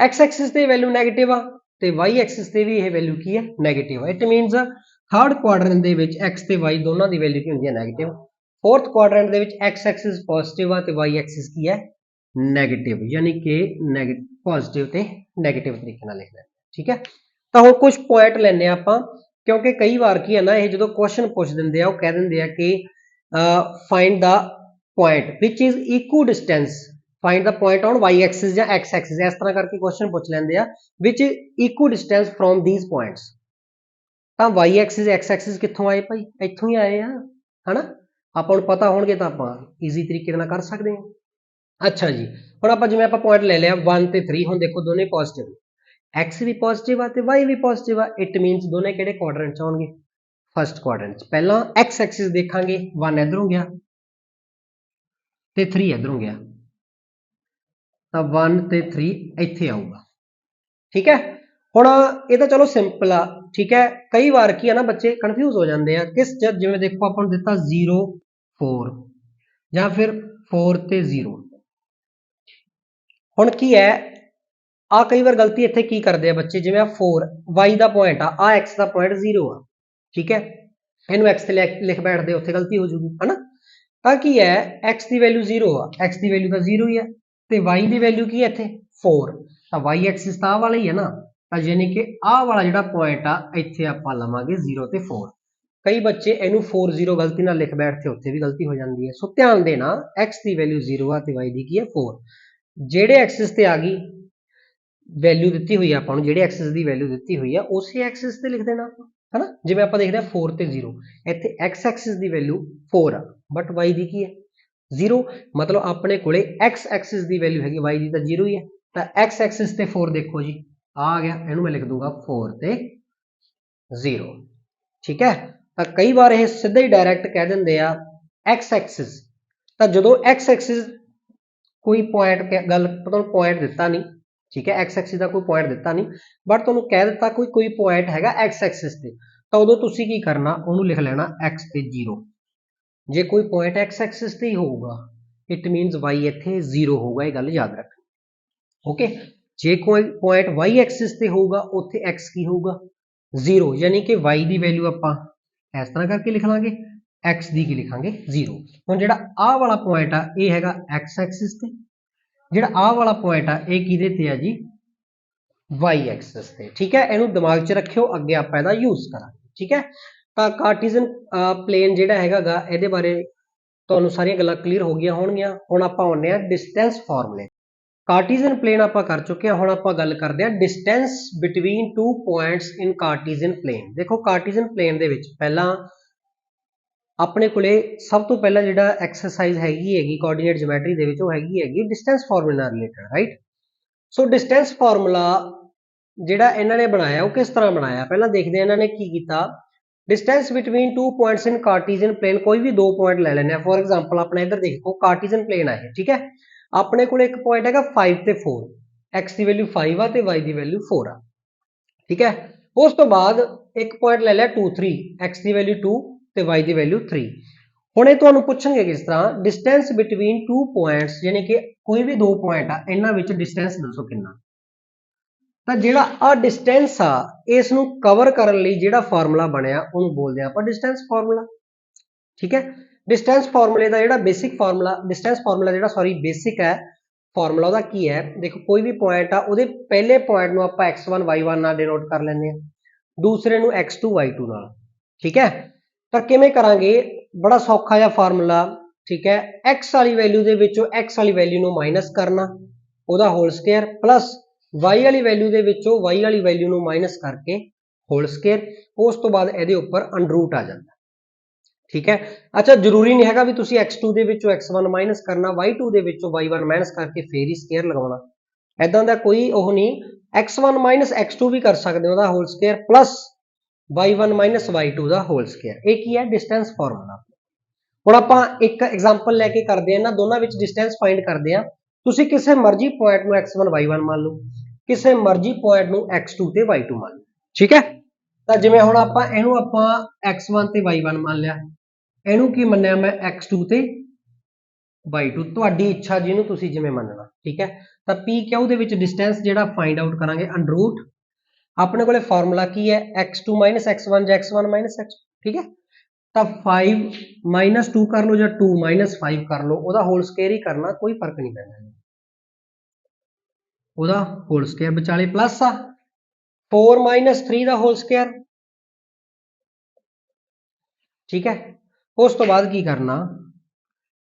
X ਐਕਸਿਸ ਤੇ ਵੈਲਿਊ ਨੈਗੇਟਿਵ ਆ ਤੇ y ਐਕਸਿਸ ਤੇ ਵੀ ਇਹ ਵੈਲਿਊ ਕੀ ਹੈ ਨੈਗੇਟਿਵ ਆ। ਇਟ ਮੀਨਸ ਥਰਡ ਕੁਆਡਰੈਂਟ ਦੇ ਵਿੱਚ x ਤੇ y ਦੋਨਾਂ ਦੀ ਵੈਲਿਊ ਕੀ ਹੁੰਦੀ ਹੈ ਨੈਗੇਟਿਵ ਫੋਰਥ ਕੁਆਡਰੈਂਟ ਦੇ ਵਿੱਚ x ਐਕਸਿਸ ਪੋਜ਼ਿਟਿਵ ਆ ਤੇ y ਐਕਸਿਸ ਕੀ ਹੈ ਨੈਗੇਟਿਵ ਯਾਨੀ ਕਿ ਨੈਗੇਟਿਵ ਪੋਜ਼ਿਟਿਵ ਤੇ ਨੈਗੇਟਿਵ ਤਰੀਕੇ ਨਾਲ ਲਿਖਣਾ ਠੀਕ ਹੈ? ਤਾਂ ਹੁਣ ਕੁਝ ਪੁਆਇੰਟ ਲੈਣੇ ਆਪਾਂ, ਕਿਉਂਕਿ ਕਈ ਵਾਰ ਕੀ ਹੈ ਨਾ, ਇਹ ਜਦੋਂ ਕੁਐਸਚਨ ਪੁੱਛ ਦਿੰਦੇ ਆ, ਉਹ ਕਹਿ ਦਿੰਦੇ ਆ ਕਿ find the point which is distance find ਦਾ ਪੁਆਇੰਟ ਔਨ ਵਾਈ ਐਕਸਿਸ ਜਾਂ ਐਕਸ ਐਕਸਿਸ ਇਸ ਤਰ੍ਹਾਂ ਕਰਕੇ ਕੁਐਸਚਨ ਪੁੱਛ ਲੈਂਦੇ ਆ, which equidistant from these points ਤਾਂ ਵਾਈ ਐਕਸਿਸ ਐਕਸ ਐਕਸਿਸ ਕਿੱਥੋਂ ਆਏ ਭਾਈ? ਇੱਥੋਂ ਹੀ ਆਏ ਆ, ਹਨਾ? ਆਪਾਂ ਨੂੰ ਪਤਾ ਹੋਣਗੇ ਤਾਂ ਆਪਾਂ ਈਜ਼ੀ ਤਰੀਕੇ ਨਾਲ ਕਰ ਸਕਦੇ ਹਾਂ। ਅੱਛਾ ਜੀ। ਹੁਣ ਆਪਾਂ ਜਿਵੇਂ ਆਪਾਂ ਪੁਆਇੰਟ ਲੈ ਲਿਆ 1 ਤੇ 3 ਹੁਣ ਦੇਖੋ ਦੋਨੇ ਪੋਜ਼ਿਟਿਵ x ਵੀ ਪੋਜ਼ਿਟਿਵ ਆ ਤੇ y ਵੀ ਪੋਜ਼ਿਟਿਵ ਆ। ਇਟ ਮੀਨਸ ਦੋਨੇ ਕਿਹੜੇ ਕੁਆਡਰੈਂਟ ਚ ਆਉਣਗੇ? ਫਰਸਟ ਕੁਆਡਰੈਂਟ ਚ। ਪਹਿਲਾਂ x ਐਕਸਿਸ ਦੇਖਾਂਗੇ 1 ਇਧਰੋਂ ਗਿਆ ਤੇ 3 ਇਧਰੋਂ ਗਿਆ। ਤਾਂ 1 ਤੇ 3 ਇੱਥੇ ਆਊਗਾ। ਠੀਕ ਹੈ? ਹੁਣ ਇਹ ਤਾਂ ਚਲੋ ਸਿੰਪਲ ਆ। ਠੀਕ ਹੈ? ਕਈ ਵਾਰ ਕੀ ਆ ਨਾ ਬੱਚੇ ਕਨਫਿਊਜ਼ ਹੋ ਜਾਂਦੇ ਆ। ਕਿਸ ਜਿਵੇਂ ਦੇਖੋ ਆਪਾਂ ਨੂੰ ਦਿੱਤਾ 0 4 ਜਾਂ ਫਿਰ 4 ਤੇ 0 ਹੁਣ ਕੀ ਹੈ? ਆ ਕਈ ਵਾਰ ਗਲਤੀ ਇੱਥੇ ਕੀ ਕਰਦੇ ਆ ਬੱਚੇ? ਜਿਵੇਂ ਆ 4 y ਦਾ ਪੁਆਇੰਟ ਆ ਆ x ਦਾ ਪੁਆਇੰਟ 0 ਆ, ਠੀਕ ਹੈ? ਇਹਨੂੰ x ਤੇ ਲਿਖ ਲਿਖ ਬੈਠਦੇ, ਉੱਥੇ ਗਲਤੀ ਹੋ ਜੂਗੀ ਹਨਾ? ਤਾਂ ਕੀ ਹੈ? x ਦੀ ਵੈਲਿਊ 0 ਆ, x ਦੀ ਵੈਲਿਊ ਤਾਂ 0 ਹੀ ਹੈ ਤੇ y ਦੀ ਵੈਲਿਊ ਕੀ ਹੈ ਇੱਥੇ? 4 ਤਾਂ y ਐਕਸਿਸ ਤਾਂ ਆਹ ਵਾਲਾ ਹੀ ਹੈ ਨਾ, ਤਾਂ ਯਾਨੀ ਕਿ ਆਹ ਵਾਲਾ ਜਿਹੜਾ ਪੁਆਇੰਟ ਆ, ਇੱਥੇ ਆਪਾਂ ਲਵਾਂਗੇ 0 ਤੇ 4 ਕਈ ਬੱਚੇ ਇਹਨੂੰ 4 0 ਗਲਤੀ ਨਾਲ ਲਿਖ ਬੈਠਦੇ, ਉੱਥੇ ਵੀ ਗਲਤੀ ਹੋ ਜਾਂਦੀ ਹੈ। ਸੋ ਧਿਆਨ ਦੇਣਾ, x ਦੀ ਵੈਲਿਊ 0 ਆ ਤੇ y ਦੀ ਕੀ ਹੈ? 4 ਜਿਹੜੇ ਐਕਸਿਸ ਤੇ ਆ ਗਈ ਵੈਲਿਊ ਦਿੱਤੀ ਹੋਈ ਆ ਆਪਾਂ ਨੂੰ, ਜਿਹੜੇ ਐਕਸਿਸ ਦੀ ਵੈਲਿਊ ਦਿੱਤੀ ਹੋਈ ਆ, ਉਸੇ ਐਕਸਿਸ ਤੇ ਲਿਖ ਦੇਣਾ ਆਪਾਂ, ਹਨਾ? ਜਿਵੇਂ ਆਪਾਂ ਦੇਖਦੇ ਆ 4 ਤੇ 0 ਇੱਥੇ x ਐਕਸਿਸ ਦੀ ਵੈਲਿਊ 4 ਆ ਬਟ y ਦੀ ਕੀ ਹੈ 0 ਮਤਲਬ ਆਪਣੇ ਕੋਲੇ x ਐਕਸਿਸ ਦੀ ਵੈਲਿਊ ਹੈਗੀ, y ਦੀ ਤਾਂ 0 ਹੀ ਹੈ ਤਾਂ x ਐਕਸਿਸ ਤੇ 4 ਦੇਖੋ ਜੀ, ਆ ਗਿਆ, ਇਹਨੂੰ ਮੈਂ ਲਿਖ ਦੂੰਗਾ 4 ਤੇ 0 ਠੀਕ ਹੈ? ਤਾਂ ਕਈ ਵਾਰ ਇਹ ਸਿੱਧਾ ਹੀ ਡਾਇਰੈਕਟ ਕਹਿ ਦਿੰਦੇ ਆ x ਐਕਸਿਸ ਤਾਂ ਜਦੋਂ x ਐਕਸਿਸ ਕੋਈ ਪੁਆਇੰਟ ਗੱਲ ਤੁਹਾਨੂੰ ਪੁਆਇੰਟ ਦਿੱਤਾ ਨਹੀਂ, ਠੀਕ ਹੈ, x ਐਕਸਿਸ ਦਾ ਕੋਈ ਪੁਆਇੰਟ ਦਿੱਤਾ ਨਹੀਂ ਬਟ ਤੁਹਾਨੂੰ ਕਹਿ ਦਿੱਤਾ ਕੋਈ ਕੋਈ ਪੁਆਇੰਟ ਹੈਗਾ x ਐਕਸਿਸ ਤੇ, ਤਾਂ ਉਦੋਂ ਤੁਸੀਂ ਕੀ ਕਰਨਾ, ਉਹਨੂੰ ਲਿਖ ਲੈਣਾ x ਤੇ 0 ਜੇ ਕੋਈ ਪੁਆਇੰਟ x ਐਕਸਿਸ ਤੇ ਹੀ ਹੋਊਗਾ ਇਟ ਮੀਨਸ y ਇੱਥੇ 0 ਹੋਊਗਾ, ਇਹ ਗੱਲ ਯਾਦ ਰੱਖਣੀ। ਓਕੇ ਜੇ ਕੋਈ ਪੁਆਇੰਟ y ਐਕਸਿਸ ਤੇ ਹੋਊਗਾ, ਉੱਥੇ x ਕੀ ਹੋਊਗਾ? 0 ਯਾਨੀ ਕਿ y ਦੀ ਵੈਲਿਊ ਆਪਾਂ ਇਸ ਤਰ੍ਹਾਂ ਕਰਕੇ ਲਿਖ ਲਾਂਗੇ। X ਦੀ ਕੀ ਲਿਖਾਂਗੇ? 0 ਹੁਣ ਜਿਹੜਾ ਆਹ ਵਾਲਾ ਪੁਆਇੰਟ ਆ, ਇਹ ਹੈਗਾ x ਐਕਸਿਸ ਤੇ। ਜਿਹੜਾ ਆਹ ਵਾਲਾ ਪੁਆਇੰਟ ਆ, ਇਹ ਕਿਹਦੇ ਤੇ ਆ ਜੀ? y ਐਕਸਿਸ ਤੇ। ਠੀਕ ਹੈ? ਇਹਨੂੰ ਦਿਮਾਗ 'ਚ ਰੱਖਿਓ, ਅੱਗੇ ਆਪਾਂ ਇਹਦਾ ਯੂਜ਼ ਕਰਾਂਗੇ। ਠੀਕ ਹੈ? ਤਾਂ ਕਾਰਟੀਜ਼ਨ ਪਲੇਨ ਜਿਹੜਾ ਹੈਗਾਗਾ, ਇਹਦੇ ਬਾਰੇ ਤੁਹਾਨੂੰ ਸਾਰੀਆਂ ਗੱਲਾਂ ਕਲੀਅਰ ਹੋ ਗਈਆਂ ਹੋਣਗੀਆਂ। ਹੁਣ ਆਪਾਂ ਆਉਂਦੇ ਆ ਡਿਸਟੈਂਸ ਫਾਰਮੂਲੇ ਕਾਰਟੀਜ਼ਨ ਪਲੇਨ ਆਪਾਂ ਕਰ ਚੁੱਕੇ ਹਾਂ। ਹੁਣ ਆਪਾਂ ਗੱਲ ਕਰਦੇ ਹਾਂ distance between two points in cartesian plane ਦੇਖੋ ਕਾਰਟੀਜ਼ਨ ਪਲੇਨ ਦੇ ਵਿੱਚ ਪਹਿਲਾਂ ਆਪਣੇ ਕੋਲੇ ਸਭ ਤੋਂ ਪਹਿਲਾਂ ਜਿਹੜਾ ਐਕਸਰਸਾਈਜ਼ ਹੈਗੀ ਹੈਗੀ ਕੋਆਰਡੀਨੇਟ ਜਿਓਮੈਟਰੀ ਦੇ ਵਿੱਚ ਉਹ ਹੈਗੀ ਹੈਗੀ ਡਿਸਟੈਂਸ ਫਾਰਮੂਲਾ ਨਾਲ related right so distance formula ਜਿਹੜਾ ਇਹਨਾਂ ਨੇ ਬਣਾਇਆ, ਉਹ ਕਿਸ ਤਰ੍ਹਾਂ ਬਣਾਇਆ? ਪਹਿਲਾਂ ਦੇਖਦੇ ਹਾਂ ਇਹਨਾਂ ਨੇ ਕੀ ਕੀਤਾ। Distance between two points in cartesian plane ਕੋਈ ਵੀ ਦੋ ਪੁਆਇੰਟ ਲੈ ਲੈਣੇ ਆ ਫੋਰ ਐਗਜ਼ਾਮਪਲ ਆਪਣਾ ਇੱਧਰ ਦੇਖੋ ਕਾਰਟੀਜ਼ਨ ਪਲੇਨ ਆ ਇਹ, ਠੀਕ ਹੈ? ਆਪਣੇ ਕੋਲ ਇੱਕ ਪੁਆਇੰਟ ਹੈਗਾ 5 ਤੇ 4 x ਦੀ ਵੈਲਿਊ 5 ਆ ਤੇ y ਦੀ ਵੈਲਿਊ 4 ਆ, ਠੀਕ ਹੈ? ਉਸ ਤੋਂ ਬਾਅਦ ਇੱਕ ਪੁਆਇੰਟ ਲੈ ਲਿਆ 2 3 x ਦੀ ਵੈਲਿਊ 2 ਤੇ y ਦੀ ਵੈਲਿਊ 3 ਹੁਣ ਇਹ ਤੁਹਾਨੂੰ ਪੁੱਛਣਗੇ ਕਿਸ ਤਰ੍ਹਾਂ ਡਿਸਟੈਂਸ ਬਿਟਵੀਨ ਟੂ ਪੁਆਇੰਟਸ ਯਾਨੀ ਕਿ ਕੋਈ ਵੀ ਦੋ ਪੁਆਇੰਟ ਆ, ਇਹਨਾਂ ਵਿੱਚ ਡਿਸਟੈਂਸ ਦੱਸੋ ਕਿੰਨਾ। ਤਾਂ ਜਿਹੜਾ ਆ ਡਿਸਟੈਂਸ ਆ ਇਸ ਨੂੰ ਕਵਰ ਕਰਨ ਲਈ ਜਿਹੜਾ ਫਾਰਮੂਲਾ ਬਣਿਆ, ਉਹਨੂੰ ਬੋਲਦੇ ਆ ਆਪਾਂ ਡਿਸਟੈਂਸ ਫਾਰਮੂਲਾ ਠੀਕ ਹੈ? ਡਿਸਟੈਂਸ ਫਾਰਮੂਲੇ ਦਾ ਜਿਹੜਾ ਬੇਸਿਕ ਫਾਰਮੂਲਾ ਡਿਸਟੈਂਸ ਫਾਰਮੂਲਾ ਜਿਹੜਾ ਸੌਰੀ ਬੇਸਿਕ ਹੈ ਫਾਰਮੂਲਾ ਉਹਦਾ ਕੀ ਹੈ? ਦੇਖੋ, ਕੋਈ ਵੀ ਪੁਆਇੰਟ ਆ, ਉਹਦੇ ਪਹਿਲੇ ਪੁਆਇੰਟ ਨੂੰ ਆਪਾਂ x1 y1 ਨਾਲ ਡਿਨੋਟ ਕਰ ਲੈਂਦੇ ਆ ਦੂਸਰੇ ਨੂੰ x2 y2 ਨਾਲ। ਠੀਕ ਹੈ? ਤਾਂ ਕਿਵੇਂ ਕਰਾਂਗੇ? ਬੜਾ ਸੌਖਾ ਜਿਹਾ ਫਾਰਮੂਲਾ, ਠੀਕ ਹੈ? X ਵਾਲੀ ਵੈਲਿਊ ਦੇ ਵਿੱਚੋਂ x ਵਾਲੀ ਵੈਲਿਊ ਨੂੰ ਮਾਈਨਸ ਕਰਨਾ, ਉਹਦਾ ਹੋਲ ਸਕੁਅਰ ਪਲੱਸ y ਵਾਲੀ ਵੈਲਿਊ ਦੇ ਵਿੱਚੋਂ y ਵਾਲੀ ਵੈਲਿਊ ਨੂੰ ਮਾਈਨਸ ਕਰਕੇ ਹੋਲ ਸਕੁਅਰ ਉਸ ਤੋਂ ਬਾਅਦ ਇਹਦੇ ਉੱਪਰ ਅੰਡਰੂਟ ਆ ਜਾਂਦਾ। ਠੀਕ ਹੈ? ਅੱਛਾ, ਜ਼ਰੂਰੀ ਨਹੀਂ ਹੈਗਾ ਵੀ ਤੁਸੀਂ x2 ਦੇ ਵਿੱਚੋਂ x1 ਮਾਈਨਸ ਕਰਨਾ y2 ਦੇ ਵਿੱਚੋਂ y1 ਮਾਈਨਸ ਕਰਕੇ ਫੇਰ ਹੀ ਸਕੁਅਰ ਲਗਾਉਣਾ। ਐਦਾਂ ਦਾ ਕੋਈ ਉਹ ਨਹੀਂ x1 ਮਾਈਨਸ x2 ਵੀ ਕਰ ਸਕਦੇ ਹੋ, ਉਹਦਾ whole square plus y1 minus y2 ਦਾ ਹੋਲ ਸਕੁਅਰ ਇਹ ਕੀ ਹੈ? ਡਿਸਟੈਂਸ ਫਾਰਮੂਲਾ ਹੁਣ ਆਪਾਂ ਇੱਕ ਐਗਜ਼ਾਮਪਲ ਲੈ ਕੇ ਕਰਦੇ ਹਾਂ ਨਾ, ਦੋਨਾਂ ਵਿੱਚ ਡਿਸਟੈਂਸ ਫਾਈਂਡ ਕਰਦੇ ਹਾਂ। ਤੁਸੀਂ ਕਿਸੇ ਮਰਜ਼ੀ ਪੁਆਇੰਟ ਨੂੰ x1 y1 ਮੰਨ ਲਓ, ਕਿਸੇ ਮਰਜ਼ੀ ਪੁਆਇੰਟ ਨੂੰ x2 ਤੇ y2 ਮੰਨ ਲਓ, ਠੀਕ ਹੈ? ਤਾਂ ਜਿਵੇਂ ਹੁਣ ਆਪਾਂ ਇਹਨੂੰ ਆਪਾਂ x1 ਤੇ y1 ਮੰਨ ਲਿਆ। ਇਹਨੂੰ ਕੀ ਮੰਨਿਆ ਮੈਂ? x2 ਤੇ y2 ਤੁਹਾਡੀ ਇੱਛਾ ਜਿਹਨੂੰ ਤੁਸੀਂ ਜਿਵੇਂ ਮੰਨਣਾ, ਠੀਕ ਹੈ? ਤਾਂ p q ਦੇ ਵਿੱਚ ਡਿਸਟੈਂਸ ਜਿਹੜਾ ਫਾਈਂਡ ਆਊਟ ਕਰਾਂਗੇ ਅੰਡਰੂਟ ਆਪਣੇ ਕੋਲੇ ਫਾਰਮੂਲਾ ਕੀ ਹੈ? x2 x1 ਜਾਂ x1 x ਠੀਕ ਹੈ? ਤਾਂ 5 2 ਕਰ ਲਓ ਜਾਂ 2 5 ਕਰ ਲਓ, ਉਹਦਾ ਹੋਲ ਸਕੁਅਰ ਹੀ ਕਰਨਾ, ਕੋਈ ਫ਼ਰਕ ਨਹੀਂ ਪੈਂਦਾ। ਉਹਦਾ ਹੋਲ ਸਕੁਅਰ ਵਿਚਾਲੇ ਪਲੱਸ ਆ। 4 3 ਦਾ ਹੋਲ ਸਕੁਅਰ ਠੀਕ ਹੈ? ਉਸ ਤੋਂ ਬਾਅਦ ਕੀ ਕਰਨਾ?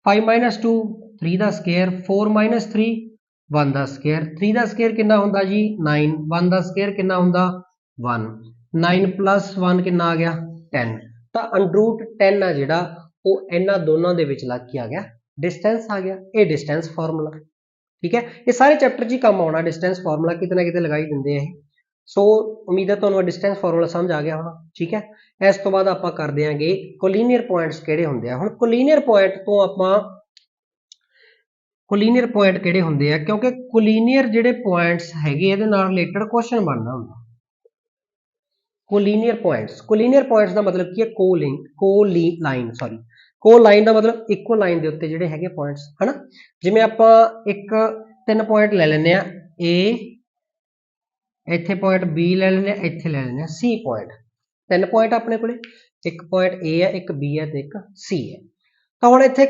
5 2 3 ਦਾ ਸਕੁਅਰ 4 3 1 ਦਾ ਸਕੁਅਰ 3 ਦਾ ਸਕੁਅਰ ਕਿੰਨਾ ਹੁੰਦਾ ਜੀ? 9 1 ਦਾ ਸਕੁਅਰ ਕਿੰਨਾ ਹੁੰਦਾ? 1 9 1 ਕਿੰਨਾ ਆ ਗਿਆ? 10 ਤਾਂ ਅੰਡਰੂਟ 10 ਆ ਜਿਹੜਾ, ਉਹ ਇਹਨਾਂ ਦੋਨਾਂ ਦੇ ਵਿੱਚ ਲੱਗ ਕੇ ਆ ਗਿਆ। ਡਿਸਟੈਂਸ ਆ ਗਿਆ। ਇਹ ਡਿਸਟੈਂਸ ਫਾਰਮੂਲਾ ਠੀਕ ਹੈ? ਇਹ ਸਾਰੇ ਚੈਪਟਰ 'ਚ ਹੀ ਕੰਮ ਆਉਣਾ। ਡਿਸਟੈਂਸ ਫਾਰਮੂਲਾ ਕਿਤੇ ਨਾ ਕਿਤੇ ਲਗਾਈ ਦਿੰਦੇ ਆ ਇਹ। ਸੋ ਉਮੀਦ ਹੈ ਤੁਹਾਨੂੰ ਡਿਸਟੈਂਸ ਫਾਰਮੂਲਾ ਸਮਝ ਆ ਗਿਆ ਹੋਣਾ। ਠੀਕ ਹੈ? ਇਸ ਤੋਂ ਬਾਅਦ ਆਪਾਂ ਕਰ ਦਿਆਂਗੇ ਕੋਲੀਨੀਅਰ ਪੁਆਇੰਟਸ ਕਿਹੜੇ ਹੁੰਦੇ ਆ। ਹੁਣ ਕੋਲੀਨੀਅਰ ਪੁਆਇੰਟ ਤੋਂ ਆਪਾਂ ਕੋਲੀਨੀਅਰ ਪੁਆਇੰਟ ਕਿਹੜੇ ਹੁੰਦੇ ਆ? ਕਿਉਂਕਿ ਕੋਲੀਨੀਅਰ ਜਿਹੜੇ ਪੁਆਇੰਟਸ ਹੈਗੇ ਇਹਦੇ ਨਾਲ ਰਿਲੇਟਡ ਕੁਐਸਚਨ ਬਣਦਾ ਹੁੰਦਾ। ਕੋਲੀਨੀਅਰ ਪੁਆਇੰਟਸ ਕੋਲੀਨੀਅਰ ਪੁਆਇੰਟਸ ਦਾ ਮਤਲਬ ਕੀ ਹੈ? ਕੋਲਿੰਗ, ਕੋਲੀ ਲਾਈਨ ਸੌਰੀ ਕੋ ਲਾਈਨ ਦਾ ਮਤਲਬ ਇੱਕੋ ਲਾਈਨ ਦੇ ਉੱਤੇ ਜਿਹੜੇ ਹੈਗੇ ਪੁਆਇੰਟਸ ਹਨਾ? ਜਿਵੇਂ ਆਪਾਂ ਇੱਕ, ਤਿੰਨ ਪੁਆਇੰਟ ਲੈ ਲੈਂਦੇ ਆ। A, ਇੱਥੇ ਪੁਆਇੰਟ B ਲੈ ਲੈਂਦੇ ਆ, ਇੱਥੇ ਲੈ ਲੈਂਦੇ ਆ। C ਪੁਆਇੰਟ ਤਿੰਨ ਪੁਆਇੰਟ ਆਪਣੇ ਕੋਲੇ। ਇੱਕ ਪੁਆਇੰਟ A ਹੈ ਇੱਕ B ਹੈ ਤੇ ਇੱਕ C ਹੈ ਤਾਂ ਹੁਣ ਇੱਥੇ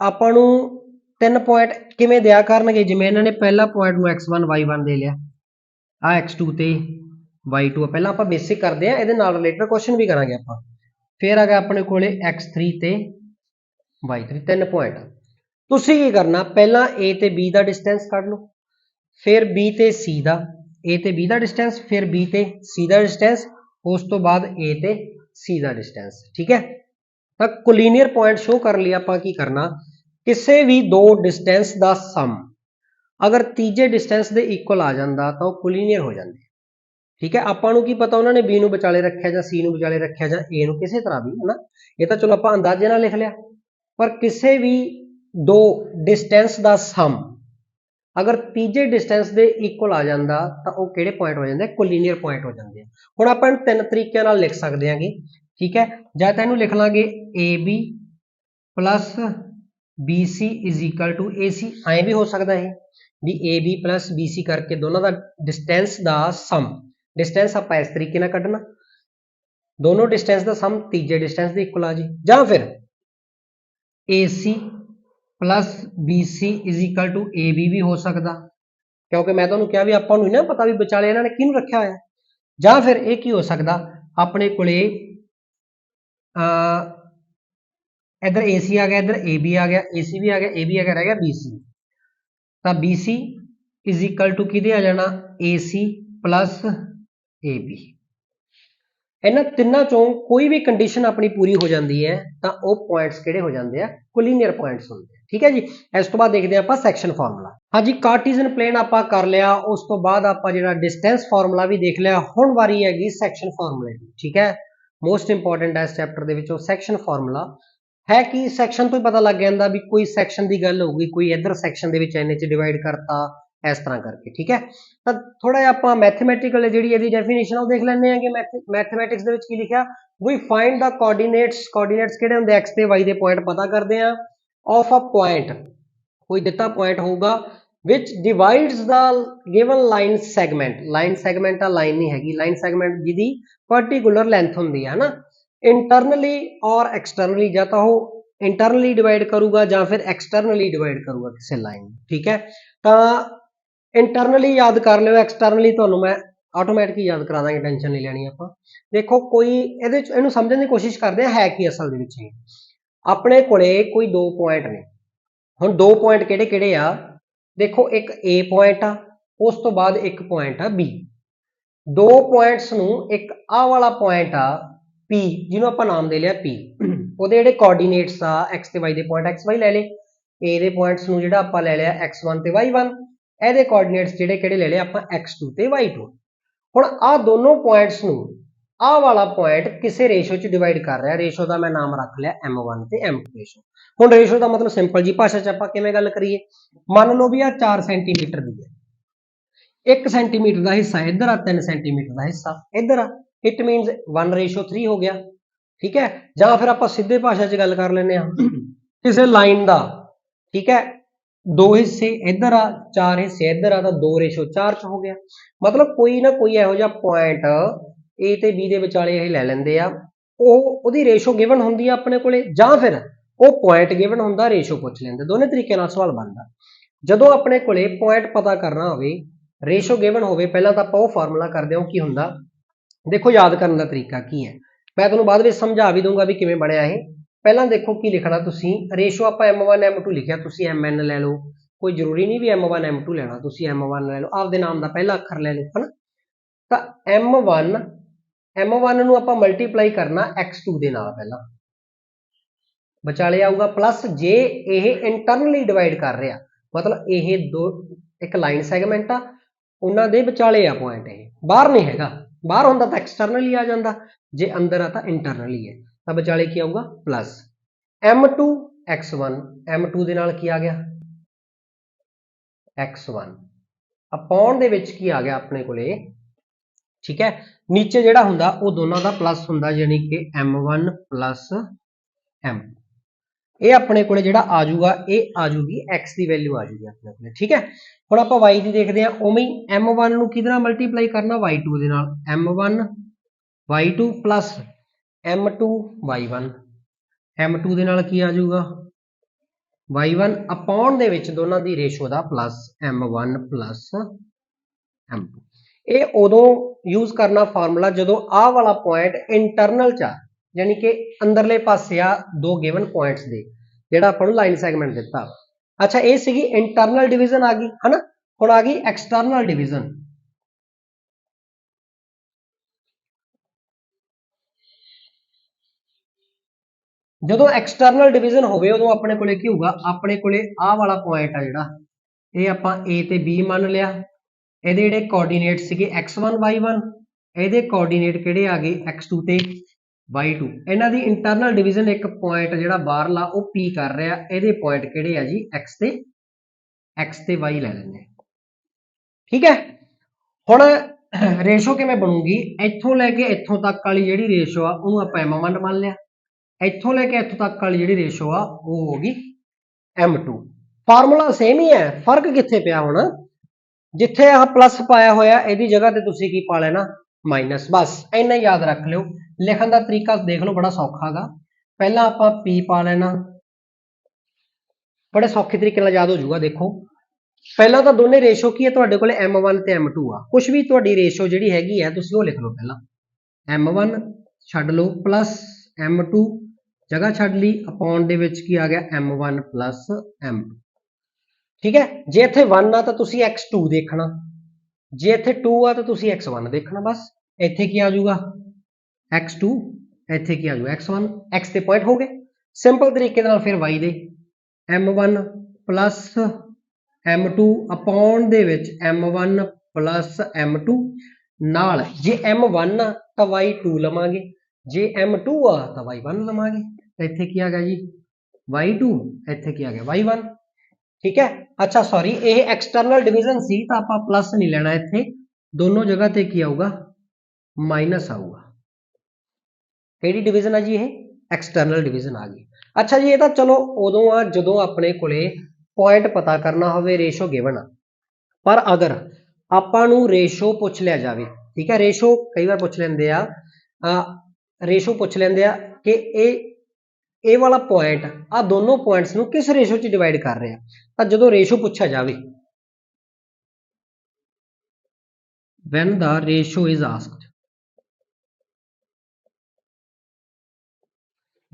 ਆਪਾਂ ਨੂੰ ਤਿੰਨ ਪੁਆਇੰਟ ਕਿਵੇਂ ਦਿਆ ਕਰਨਗੇ? ਜਿਵੇਂ ਇਹਨਾਂ ਨੇ ਪਹਿਲਾ ਪੁਆਇੰਟ ਨੂੰ x1 y1 ਦੇ ਲਿਆ। ਆ x2 ਤੇ y2 ਪਹਿਲਾਂ ਆਪਾਂ ਬੇਸਿਕ ਕਰਦੇ ਆ ਇਹਦੇ ਨਾਲ ਰਿਲੇਟਡ ਕੁਐਸਚਨ ਵੀ ਕਰਾਂਗੇ ਆਪਾਂ। ਫਿਰ ਆ ਗਿਆ ਆਪਣੇ ਕੋਲੇ x3 ਤੇ y3 ਤਿੰਨ ਪੁਆਇੰਟ ਤੁਸੀਂ ਕੀ ਕਰਨਾ? ਪਹਿਲਾਂ a ਤੇ b ਦਾ ਡਿਸਟੈਂਸ ਕੱਢ ਲਓ। ਫਿਰ b ਤੇ c ਦਾ, a ਤੇ b ਦਾ ਡਿਸਟੈਂਸ ਫਿਰ b ਤੇ c ਦਾ ਡਿਸਟੈਂਸ ਉਸ ਤੋਂ ਬਾਅਦ a ਤੇ c ਦਾ ਡਿਸਟੈਂਸ ਠੀਕ ਹੈ? ਤਾਂ ਕੋਲੀਨੀਅਰ ਪੁਆਇੰਟ ਸ਼ੋ ਕਰਨ ਲਈ ਆਪਾਂ ਕੀ ਕਰਨਾ? ਕਿਸੇ ਵੀ ਦੋ ਡਿਸਟੈਂਸ ਦਾ ਸਮ ਅਗਰ ਤੀਜੇ ਡਿਸਟੈਂਸ ਦੇ ਇਕੁਅਲ ਆ ਜਾਂਦਾ ਤਾਂ ਉਹ ਕੋਲੀਨੀਅਰ ਹੋ ਜਾਂਦੇ ਠੀਕ ਹੈ, ਆਪਾਂ ਨੂੰ ਕੀ ਪਤਾ ਉਹਨਾਂ ਨੇ b ਨੂੰ ਵਿਚਾਲੇ ਰੱਖਿਆ ਜਾਂ c ਨੂੰ ਵਿਚਾਲੇ ਰੱਖਿਆ ਜਾਂ a ਨੂੰ ਕਿਸੇ ਤਰ੍ਹਾਂ ਵੀ, ਹਨਾ? ਇਹ ਤਾਂ ਚਲੋ ਆਪਾਂ ਅੰਦਾਜ਼ੇ ਨਾਲ ਲਿਖ ਲਿਆ। ਪਰ ਕਿਸੇ ਵੀ ਦੋ ਡਿਸਟੈਂਸ ਦਾ ਸਮ ਅਗਰ ਤੀਜੇ ਡਿਸਟੈਂਸ ਦੇ ਇਕੁਅਲ ਆ ਜਾਂਦਾ ਤਾਂ ਉਹ ਕਿਹੜੇ ਪੁਆਇੰਟ ਹੋ ਜਾਂਦੇ ਕੋਲੀਨੀਅਰ ਪੁਆਇੰਟ ਹੋ ਜਾਂਦੇ ਆ। ਹੁਣ ਆਪਾਂ ਇਹਨੂੰ ਤਿੰਨ ਤਰੀਕਿਆਂ ਨਾਲ ਲਿਖ ਸਕਦੇ ਹਾਂਗੇ। ਠੀਕ ਹੈ, ਜਾਂ ਤਾਂ ਇਹਨੂੰ ਲਿਖ ਲਾਂਗੇ AB BC AC ਐਂ ਵੀ ਹੋ ਸਕਦਾ ਇਹ, ਵੀ AB BC ਕਰਕੇ ਦੋਨਾਂ ਦਾ ਡਿਸਟੈਂਸ ਦਾ ਸਮ ਡਿਸਟੈਂਸ ਆਪਾਂ ਇਸ ਤਰੀਕੇ ਨਾਲ ਕੱਢਣਾ। ਦੋਨੋਂ ਡਿਸਟੈਂਸ ਦਾ ਸਮ ਤੀਜੇ ਡਿਸਟੈਂਸ ਦੇ ਇਕੁਅਲ ਆ ਜੀ। ਜਾਂ ਫਿਰ AC BC AB ਵੀ ਹੋ ਸਕਦਾ। ਕਿਉਂਕਿ ਮੈਂ ਤੁਹਾਨੂੰ ਕਿਹਾ ਵੀ ਆਪਾਂ ਨੂੰ ਨਾ ਪਤਾ ਵੀ ਵਿਚਾਲੇ ਇਹਨਾਂ ਨੇ ਕਿਹਨੂੰ ਰੱਖਿਆ ਹੋਇਆ। ਜਾਂ ਫਿਰ ਇਹ ਕੀ ਹੋ ਸਕਦਾ, ਆਪਣੇ ਕੋਲੇ ਅ ਇਧਰ AC ਆ ਗਿਆ, ਇਧਰ AB ਆ ਗਿਆ AC ਵੀ ਆ ਗਿਆ AB ਆ ਗਿਆ, ਰਹਿ ਗਿਆ BC ਤਾਂ BC ਕਿਹਦੇ ਆ ਜਾਣਾ? AC AB ਇਹਨਾਂ ਤਿੰਨਾਂ ਚੋਂ ਕੋਈ ਵੀ ਕੰਡੀਸ਼ਨ ਆਪਣੀ ਪੂਰੀ ਹੋ ਜਾਂਦੀ ਹੈ, ਤਾਂ ਉਹ ਪੁਆਇੰਟਸ ਕਿਹੜੇ ਹੋ ਜਾਂਦੇ ਆ? ਕੋਲੀਨੀਅਰ ਪੁਆਇੰਟਸ ਹੁੰਦੇ ਆ। ਠੀਕ ਹੈ ਜੀ? ਇਸ ਤੋਂ ਬਾਅਦ ਦੇਖਦੇ ਆਪਾਂ ਸੈਕਸ਼ਨ ਫਾਰਮੂਲਾ ਹਾਂਜੀ ਕਾਰਟੀਜ਼ਨ ਪਲੇਨ ਆਪਾਂ ਕਰ ਲਿਆ, ਉਸ ਤੋਂ ਬਾਅਦ ਆਪਾਂ ਜਿਹੜਾ ਡਿਸਟੈਂਸ ਫਾਰਮੂਲਾ ਵੀ ਦੇਖ ਲਿਆ, ਹੁਣ ਵਾਰੀ ਹੈਗੀ ਸੈਕਸ਼ਨ ਫਾਰਮੂਲੇ ਦੀ। ਠੀਕ ਹੈ? ਮੋਸਟ ਇੰਪੋਰਟੈਂਟ ਹੈ ਇਸ ਚੈਪਟਰ ਦੇ ਵਿੱਚ ਉਹ ਸੈਕਸ਼ਨ ਫਾਰਮੂਲਾ ਹੈ ਕਿ ਸੈਕਸ਼ਨ ਤੋਂ ਹੀ ਪਤਾ ਲੱਗ ਜਾਂਦਾ ਵੀ ਕੋਈ ਸੈਕਸ਼ਨ ਦੀ ਗੱਲ ਹੋਊਗੀ, ਕੋਈ ਇਧਰ ਸੈਕਸ਼ਨ ਦੇ ਵਿੱਚ ਇੰਨੇ ਚ ਡਿਵਾਈਡ ਕਰਤਾ, ਇਸ ਤਰ੍ਹਾਂ ਕਰਕੇ, ਠੀਕ ਹੈ? ਤਾਂ ਥੋੜਾ ਜਿਹਾ ਆਪਾਂ ਮੈਥਮੈਟੀਕਲ ਜਿਹੜੀ ਇਹਦੀ ਡੈਫੀਨੇਸ਼ਨ ਉਹ ਦੇਖ ਲੈਂਦੇ ਆਂਗੇ ਮੈਥਮੈਟਿਕਸ ਦੇ ਵਿੱਚ ਕੀ ਲਿਖਿਆ? ਵੀ ਫਾਈਂਡ ਦਾ ਕੋਆਰਡੀਨੇਟਸ ਕੋਆਰਡੀਨੇਟਸ ਕਿਹੜੇ ਹੁੰਦੇ? x ਤੇ y ਦੇ ਪੁਆਇੰਟ ਪਤਾ ਕਰਦੇ ਆ ਆਫ ਅ ਪੁਆਇੰਟ ਕੋਈ ਦਿੱਤਾ ਪੁਆਇੰਟ ਹੋਊਗਾ, which divides the given line segment line segment ਆ ਲਾਈਨ ਨਹੀਂ ਹੈਗੀ, line segment ਜਿਹਦੀ particular length ਹੁੰਦੀ ਹੈ ਨਾ internally or externally, ਜਾਂ ਤਾਂ ਉਹ internally divide ਕਰੂਗਾ ਜਾਂ ਫਿਰ ਐਕਸਟਰਨਲੀ ਡਿਵਾਈਡ ਕਰੂਗਾ ਕਿਸੇ ਲਾਈਨ ਠੀਕ ਹੈ? ਤਾਂ ਇੰਟਰਨਲੀ ਯਾਦ ਕਰ ਲਿਓ ਐਕਸਟਰਨਲੀ ਤੁਹਾਨੂੰ ਮੈਂ ਆਟੋਮੈਟਿਕ ਯਾਦ ਕਰਾ ਦਾਂਗੇ ਟੈਨਸ਼ਨ ਨਹੀਂ ਲੈਣੀ ਆਪਾਂ। ਦੇਖੋ, ਕੋਈ ਇਹਦੇ ਚ, ਇਹਨੂੰ ਸਮਝਣ ਦੀ ਕੋਸ਼ਿਸ਼ ਕਰਦੇ ਆ, ਹੈ ਕੀ ਅਸਲ ਦੇ ਵਿੱਚ ਇਹ? ਆਪਣੇ ਕੋਲੇ ਕੋਈ ਦੋ ਪੁਆਇੰਟ ਨੇ। ਹੁਣ ਦੋ ਪੁਆਇੰਟ ਕਿਹੜੇ ਕਿਹੜੇ ਆ? ਦੇਖੋ, ਇੱਕ A ਪੁਆਇੰਟ ਆ, ਉਸ ਤੋਂ ਬਾਅਦ ਇੱਕ ਪੁਆਇੰਟ ਆ B ਦੋ ਪੁਆਇੰਟਸ ਨੂੰ ਇੱਕ ਆ ਵਾਲਾ ਪੁਆਇੰਟ ਆ P, ਜਿਹਨੂੰ ਆਪਾਂ ਨਾਮ ਦੇ ਲਿਆ P ਉਹਦੇ ਜਿਹੜੇ ਕੋਆਰਡੀਨੇਟਸ ਆ, x ਤੇ y ਦੇ ਪੁਆਇੰਟ xy ਲੈ ਲੇ A ਦੇ ਪੁਆਇੰਟਸ ਨੂੰ ਜਿਹੜਾ ਆਪਾਂ ਲੈ ਲਿਆ x1 ਤੇ y1 ਇਹਦੇ ਕੋਆਰਡੀਨੇਟਸ ਜਿਹੜੇ ਕਿਹੜੇ ਲੈ ਲਏ ਆਪਾਂ x2 ਤੇ y2 ਹੁਣ ਆਹ ਦੋਨੋਂ ਪੁਆਇੰਟਸ ਨੂੰ ਆਹ ਵਾਲਾ ਪੁਆਇੰਟ ਕਿਸੇ ਰੇਸ਼ੋ ਚ ਡਿਵਾਈਡ ਕਰ ਰਿਹਾ। ਰੇਸ਼ੋ ਦਾ ਮੈਂ ਨਾਮ ਰੱਖ ਲਿਆ m1 ਤੇ m2 ਰੇਸ਼ੋ ਹੁਣ ਰੇਸ਼ੋ ਦਾ ਮਤਲਬ ਸਿੰਪਲ ਜੀ ਭਾਸ਼ਾ ਚ ਆਪਾਂ ਕਿਵੇਂ ਗੱਲ ਕਰੀਏ? ਮੰਨ ਲਓ ਵੀ ਆ 4 ਸੈਂਟੀਮੀਟਰ ਦੀ ਹੈ। 1 ਸੈਂਟੀਮੀਟਰ ਦਾ ਹਿੱਸਾ ਇੱਧਰ ਆ 3 ਸੈਂਟੀਮੀਟਰ ਦਾ ਹਿੱਸਾ ਇੱਧਰ ਆ। ਇਟ ਮੀਨਸ 1 ਰੇਸ਼ੋ 3 ਹੋ ਗਿਆ। ਠੀਕ ਹੈ? ਜਾਂ ਫਿਰ ਆਪਾਂ ਸਿੱਧੇ ਭਾਸ਼ਾ ਚ ਗੱਲ ਕਰ ਲੈਂਦੇ ਆ ਕਿਸੇ ਲਾਈਨ ਦਾ, ਠੀਕ ਹੈ? ਦੋ ਹਿੱਸੇ ਇੱਧਰ ਆ, ਚਾਰ ਹਿੱਸੇ ਇੱਧਰ ਆ, ਤਾਂ 2 ਰੇਸ਼ੋ 4 ਚ ਹੋ ਗਿਆ। ਮਤਲਬ ਕੋਈ ਨਾ ਕੋਈ ਇਹੋ ਜਿਹਾ ਪੁਆਇੰਟ A ਤੇ B ਦੇ ਵਿਚਾਲੇ ਇਹ ਲੈ ਲੈਂਦੇ ਆ। ਉਹ, ਉਹਦੀ ਰੇਸ਼ੋ ਗਿਵਨ ਹੁੰਦੀ ਆ ਆਪਣੇ ਕੋਲੇ, ਜਾਂ ਫਿਰ ਉਹ ਪੁਆਇੰਟ ਗਿਵਨ ਹੁੰਦਾ ਰੇਸ਼ੋ ਪੁੱਛ ਲੈਂਦੇ। ਦੋਨੇ ਤਰੀਕੇ ਨਾਲ ਸਵਾਲ ਬਣਦਾ। ਜਦੋਂ ਆਪਣੇ ਕੋਲੇ ਪੁਆਇੰਟ ਪਤਾ ਕਰਨਾ ਹੋਵੇ ਰੇਸ਼ੋ ਗਿਵਨ ਹੋਵੇ, ਪਹਿਲਾਂ ਤਾਂ ਆਪਾਂ ਉਹ ਫਾਰਮੂਲਾ ਕਰਦੇ ਹਾਂ ਕੀ ਹੁੰਦਾ? ਦੇਖੋ, ਯਾਦ ਕਰਨ ਦਾ ਤਰੀਕਾ ਕੀ ਹੈ? ਮੈਂ ਤੁਹਾਨੂੰ ਬਾਅਦ ਵਿੱਚ ਸਮਝਾ ਵੀ ਦੂੰਗਾ ਵੀ ਕਿਵੇਂ ਬਣਿਆ ਇਹ। ਪਹਿਲਾਂ ਦੇਖੋ ਕੀ ਲਿਖਣਾ ਤੁਸੀਂ। ਰੇਸ਼ੋ ਆਪਾਂ m1 m2 ਲਿਖਿਆ। ਤੁਸੀਂ mn ਲੈ ਲਓ। ਕੋਈ ਜ਼ਰੂਰੀ ਨਹੀਂ ਵੀ m1 m2 ਲੈਣਾ। ਤੁਸੀਂ m1 ਲੈ ਲਓ। ਆਪਦੇ ਨਾਮ ਦਾ ਪਹਿਲਾ ਅੱਖਰ ਲੈ ਲਓ, ਹਨਾ? ਤਾਂ m1 m1 ਨੂੰ ਆਪਾਂ ਮਲਟੀਪਲਾਈ ਕਰਨਾ x2 ਦੇ ਨਾਲ ਪਹਿਲਾਂ। ਵਿਚਾਲੇ ਆਊਗਾ ਪਲੱਸ ਜੇ ਇਹ ਇੰਟਰਨਲੀ ਡਿਵਾਈਡ ਕਰ ਰਿਹਾ। ਮਤਲਬ ਇਹ ਦੋ, ਇੱਕ ਲਾਈਨ ਸੈਗਮੈਂਟ ਆ। ਉਹਨਾਂ ਦੇ ਵਿਚਾਲੇ ਆ ਪੁਆਇੰਟ ਇਹ। ਬਾਹਰ ਨਹੀਂ ਹੈਗਾ। ਬਾਹਰ ਹੁੰਦਾ ਤਾਂ ਐਕਸਟਰਨਲੀ ਆ ਜਾਂਦਾ, ਜੇ ਅੰਦਰ ਆ ਤਾਂ ਇੰਟਰਨਲੀ ਹੈ। ਤਾਂ ਵਿਚਾਲੇ ਕੀ ਆਊਗਾ? ਪਲੱਸ m2 x1 m2 ਦੇ ਨਾਲ ਕੀ ਆ ਗਿਆ? X1 ਅਪੌਨ ਦੇ ਵਿੱਚ ਕੀ ਆ ਗਿਆ ਆਪਣੇ ਕੋਲੇ? ਠੀਕ ਹੈ? ਨੀਚੇ ਜਿਹੜਾ ਹੁੰਦਾ, ਉਹ ਦੋਨਾਂ ਦਾ ਪਲੱਸ ਹੁੰਦਾ ਯਾਨੀ ਕਿ m1 m ਇਹ ਆਪਣੇ ਕੋਲੇ ਜਿਹੜਾ ਆ ਜਾਊਗਾ ਇਹ ਆ ਜਾਊਗੀ x ਦੀ ਵੈਲਿਊ ਆ ਜਾਊਗੀ ਆਪਣੇ ਕੋਲੇ, ਠੀਕ ਹੈ? ਹੁਣ ਆਪਾਂ y ਦੀ ਦੇਖਦੇ ਹਾਂ, ਉਵੇਂ ਹੀ m1 ਨੂੰ ਕਿਹਦੇ ਨਾਲ ਮਲਟੀਪਲਾਈ ਕਰਨਾ? y2 ਦੇ ਨਾਲ। m1 y2 m2 y1 m2 ਦੇ ਨਾਲ ਕੀ ਆ ਜਾਊਗਾ y1 ਅਪੌਨ ਦੇ ਵਿੱਚ ਦੋਨਾਂ ਦੀ ਰੇਸ਼ੋ ਦਾ ਪਲੱਸ m1 m2 ਇਹ ਉਦੋਂ ਯੂਜ਼ ਕਰਨਾ ਫਾਰਮੂਲਾ ਜਦੋਂ ਆਹ ਵਾਲਾ ਪੁਆਇੰਟ ਇੰਟਰਨਲ ਚ ਆ ਯਾਨੀ ਕਿ ਅੰਦਰਲੇ ਪਾਸੇ ਆ ਦੋ ਗਿਵਨ ਪੁਆਇੰਟਸ ਦੇ, ਜਿਹੜਾ ਆਪਾਂ ਨੂੰ ਲਾਈਨ ਸੈਗਮੈਂਟ ਦਿੱਤਾ। ਅੱਛਾ, ਇਹ ਸੀਗੀ ਇੰਟਰਨਲ ਡਿਵੀਜ਼ਨ ਆ ਗਈ, ਹਨਾ? ਹੁਣ ਆ ਗਈ ਐਕਸਟਰਨਲ ਡਿਵੀਜ਼ਨ ਜਦੋਂ ਐਕਸਟਰਨਲ ਡਿਵੀਜ਼ਨ ਹੋਵੇ, ਉਦੋਂ ਆਪਣੇ ਕੋਲੇ ਕੀ ਹੋਊਗਾ? ਆਪਣੇ ਕੋਲੇ ਆਹ ਵਾਲਾ ਪੁਆਇੰਟ ਆ ਜਿਹੜਾ। ਇਹ ਆਪਾਂ A ਤੇ B ਮੰਨ ਲਿਆ। ਇਹਦੇ ਜਿਹੜੇ ਕੋਆਰਡੀਨੇਟ ਸੀਗੇ x1 y1 ਇਹਦੇ ਕੋਆਰਡੀਨੇਟ ਕਿਹੜੇ ਆ ਗਏ? X2 ਤੇ y2 ਇਹਨਾਂ ਦੀ ਇੰਟਰਨਲ ਡਿਵੀਜ਼ਨ ਇੱਕ ਪੁਆਇੰਟ ਜਿਹੜਾ ਬਾਹਰਲਾ, ਉਹ P ਕਰ ਰਿਹਾ। ਇਹਦੇ ਪੁਆਇੰਟ ਕਿਹੜੇ ਆ ਜੀ? X ਤੇ x ਤੇ y ਲੈ ਲੈਂਦੇ ਠੀਕ ਹੈ? ਹੁਣ ਰੇਸ਼ੋ ਕਿਵੇਂ ਬਣੂਗੀ? ਇੱਥੋਂ ਲੈ ਕੇ ਇੱਥੋਂ ਤੱਕ ਵਾਲੀ ਜਿਹੜੀ ਰੇਸ਼ੋ ਆ, ਉਹਨੂੰ ਆਪਾਂ m1 ਮੰਨ ਲਿਆ। ਇੱਥੋਂ ਲੈ ਕੇ ਇੱਥੋਂ ਤੱਕ ਵਾਲੀ ਜਿਹੜੀ ਰੇਸ਼ੋ ਆ, ਉਹ ਹੋਗੀ m2 ਫਾਰਮੂਲਾ ਸੇਮ ਹੀ ਹੈ। ਫ਼ਰਕ ਕਿੱਥੇ ਪਿਆ ਹੁਣ? ਜਿੱਥੇ ਆਹ ਪਲੱਸ ਪਾਇਆ ਹੋਇਆ, ਇਹਦੀ ਜਗ੍ਹਾ ਤੇ ਤੁਸੀਂ ਕੀ ਪਾ ਲੈਣਾ? ਮਾਈਨਸ ਬਸ, ਇੰਨਾ ਯਾਦ ਰੱਖ ਲਿਓ। ਲਿਖਣ ਦਾ ਤਰੀਕਾ ਦੇਖ ਲਓ, ਬੜਾ ਸੌਖਾ ਗਾ। ਪਹਿਲਾਂ ਆਪਾਂ p ਪਾ ਲੈਣਾ। ਬੜੇ ਸੌਖੇ ਤਰੀਕੇ ਨਾਲ ਯਾਦ ਹੋ ਜਾਊਗਾ, ਦੇਖੋ। ਪਹਿਲਾਂ ਤਾਂ ਦੋਨੇ ਰੇਸ਼ੋ ਕੀ ਹੈ? ਤੁਹਾਡੇ ਕੋਲੇ m1 ਤੇ m2 ਆ। ਕੁਝ ਵੀ ਤੁਹਾਡੀ ਰੇਸ਼ੋ ਜਿਹੜੀ ਹੈਗੀ ਹੈ, ਤੁਸੀਂ ਉਹ ਲਿਖ ਲਓ ਪਹਿਲਾਂ। M1 ਛੱਡ ਲਓ ਪਲੱਸ m2 ਜਗ੍ਹਾ ਛੱਡ ਲਈ ਅਪੌਨ ਦੇ ਵਿੱਚ ਕੀ ਆ ਗਿਆ? M1 m2 ਠੀਕ ਹੈ? ਜੇ ਇੱਥੇ 1 ਆ ਤਾਂ ਤੁਸੀਂ x2 ਦੇਖਣਾ। ਜੇ ਇੱਥੇ 2 ਆ ਤਾਂ ਤੁਸੀਂ x1 ਦੇਖਣਾ ਬਸ। ਇੱਥੇ ਕੀ ਆ ਜਾਊਗਾ? X2 ਇੱਥੇ ਕੀ ਆ ਜਾਊਗਾ x1 x ਤੇ ਪੁਆਇੰਟ ਹੋ ਗਏ ਸਿੰਪਲ ਤਰੀਕੇ ਨਾਲ ਫਿਰ y ਦੇ। M1 m2 ਅਪੌਨ ਦੇ ਵਿੱਚ m1 m2 ਨਾਲ ਜੇ m1 ਆ, ਤਾਂ y2 ਲਵਾਂਗੇ। ਜੇ m2 ਆ, ਤਾਂ y1 ਲਵਾਂਗੇ। ਤਾਂ ਇੱਥੇ ਕੀ ਆ ਗਿਆ ਜੀ? Y2 ਇੱਥੇ ਕੀ ਆ ਗਿਆ? Y1 ਠੀਕ ਹੈ? ਅੱਛਾ ਸੌਰੀ ਇਹ ਐਕਸਟਰਨਲ ਡਿਵੀਜ਼ਨ ਸੀ, ਤਾਂ ਆਪਾਂ ਪਲੱਸ ਨਹੀਂ ਲੈਣਾ ਇੱਥੇ। ਦੋਨੋਂ ਜਗ੍ਹਾ ਤੇ ਕੀ ਆਊਗਾ? ਮਾਈਨਸ ਆਊਗਾ। ਕਿਹੜੀ ਡਿਵੀਜ਼ਨ ਆ ਜੀ ਇਹ? ਐਕਸਟਰਨਲ ਡਿਵੀਜ਼ਨ ਆ ਗਈ। ਅੱਛਾ ਜੀ, ਇਹ ਤਾਂ ਚਲੋ ਉਦੋਂ ਆ, ਜਦੋਂ ਆਪਣੇ ਕੋਲੇ ਪੁਆਇੰਟ ਪਤਾ ਕਰਨਾ ਹੋਵੇ ਰੇਸ਼ੋ ਗਿਵਨ ਆ। ਪਰ ਅਗਰ ਆਪਾਂ ਨੂੰ ਰੇਸ਼ੋ ਪੁੱਛ ਲਿਆ ਜਾਵੇ, ਠੀਕ ਹੈ ਰੇਸ਼ੋ ਕਈ ਵਾਰ ਪੁੱਛ ਲੈਂਦੇ ਆ ਰੇਸ਼ੋ ਪੁੱਛ ਲੈਂਦੇ ਆ ਕਿ ਇਹ ਇਹ ਵਾਲਾ ਪੁਆਇੰਟ ਆ ਦੋਨੋਂ ਪੁਆਇੰਟਸ ਨੂੰ ਕਿਸ ਰੇਸ਼ੋ 'ਚ ਡਿਵਾਈਡ ਕਰ ਰਿਹਾ ਤਾਂ ਜਦੋਂ ਰੇਸ਼ੋ ਪੁੱਛਿਆ ਜਾਵੇ, when the ratio is asked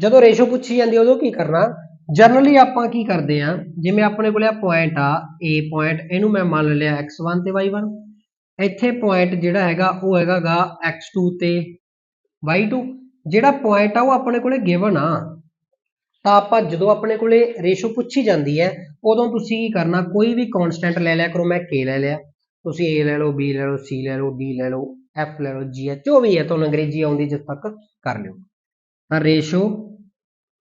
ਜਦੋਂ ਰੇਸ਼ੋ ਪੁੱਛੀ ਜਾਂਦੀ ਉਦੋਂ ਕੀ ਕਰਨਾ? ਜਨਰਲੀ ਆਪਾਂ ਕੀ ਕਰਦੇ ਆ? ਜਿਵੇਂ ਆਪਣੇ ਕੋਲੇ ਆ ਪੁਆਇੰਟ ਆ, A ਪੁਆਇੰਟ ਇਹਨੂੰ ਮੈਂ ਮੰਨ ਲਿਆ x1 ਤੇ y1 ਇੱਥੇ ਪੁਆਇੰਟ ਜਿਹੜਾ ਹੈਗਾ, ਉਹ ਹੈਗਾਗਾ x2 ਤੇ y2 ਜਿਹੜਾ ਪੁਆਇੰਟ ਆ, ਉਹ ਆਪਣੇ ਕੋਲੇ ਗਿਵਨ ਆ। ਤਾਂ ਆਪਾਂ ਜਦੋਂ ਆਪਣੇ ਕੋਲੇ ਰੇਸ਼ੋ ਪੁੱਛੀ ਜਾਂਦੀ ਹੈ, ਉਦੋਂ ਤੁਸੀਂ ਕੀ ਕਰਨਾ? ਕੋਈ ਵੀ ਕਨਸਟੈਂਟ ਲੈ ਲਿਆ ਕਰੋ, ਮੈਂ k ਲੈ ਲਿਆ। ਤੁਸੀਂ a ਲੈ ਲਓ, b ਲੈ ਲਓ, c ਲੈ ਲਓ, d ਲੈ ਲਓ, f ਲੈ ਲਓ, g ਹੈ, ਜੋ ਵੀ ਹੈ, ਤੁਹਾਨੂੰ ਅੰਗਰੇਜ਼ੀ ਆਉਂਦੀ ਜਿਸ ਤੱਕ ਕਰ ਲਿਓ। ਤਾਂ ਰੇਸ਼ੋ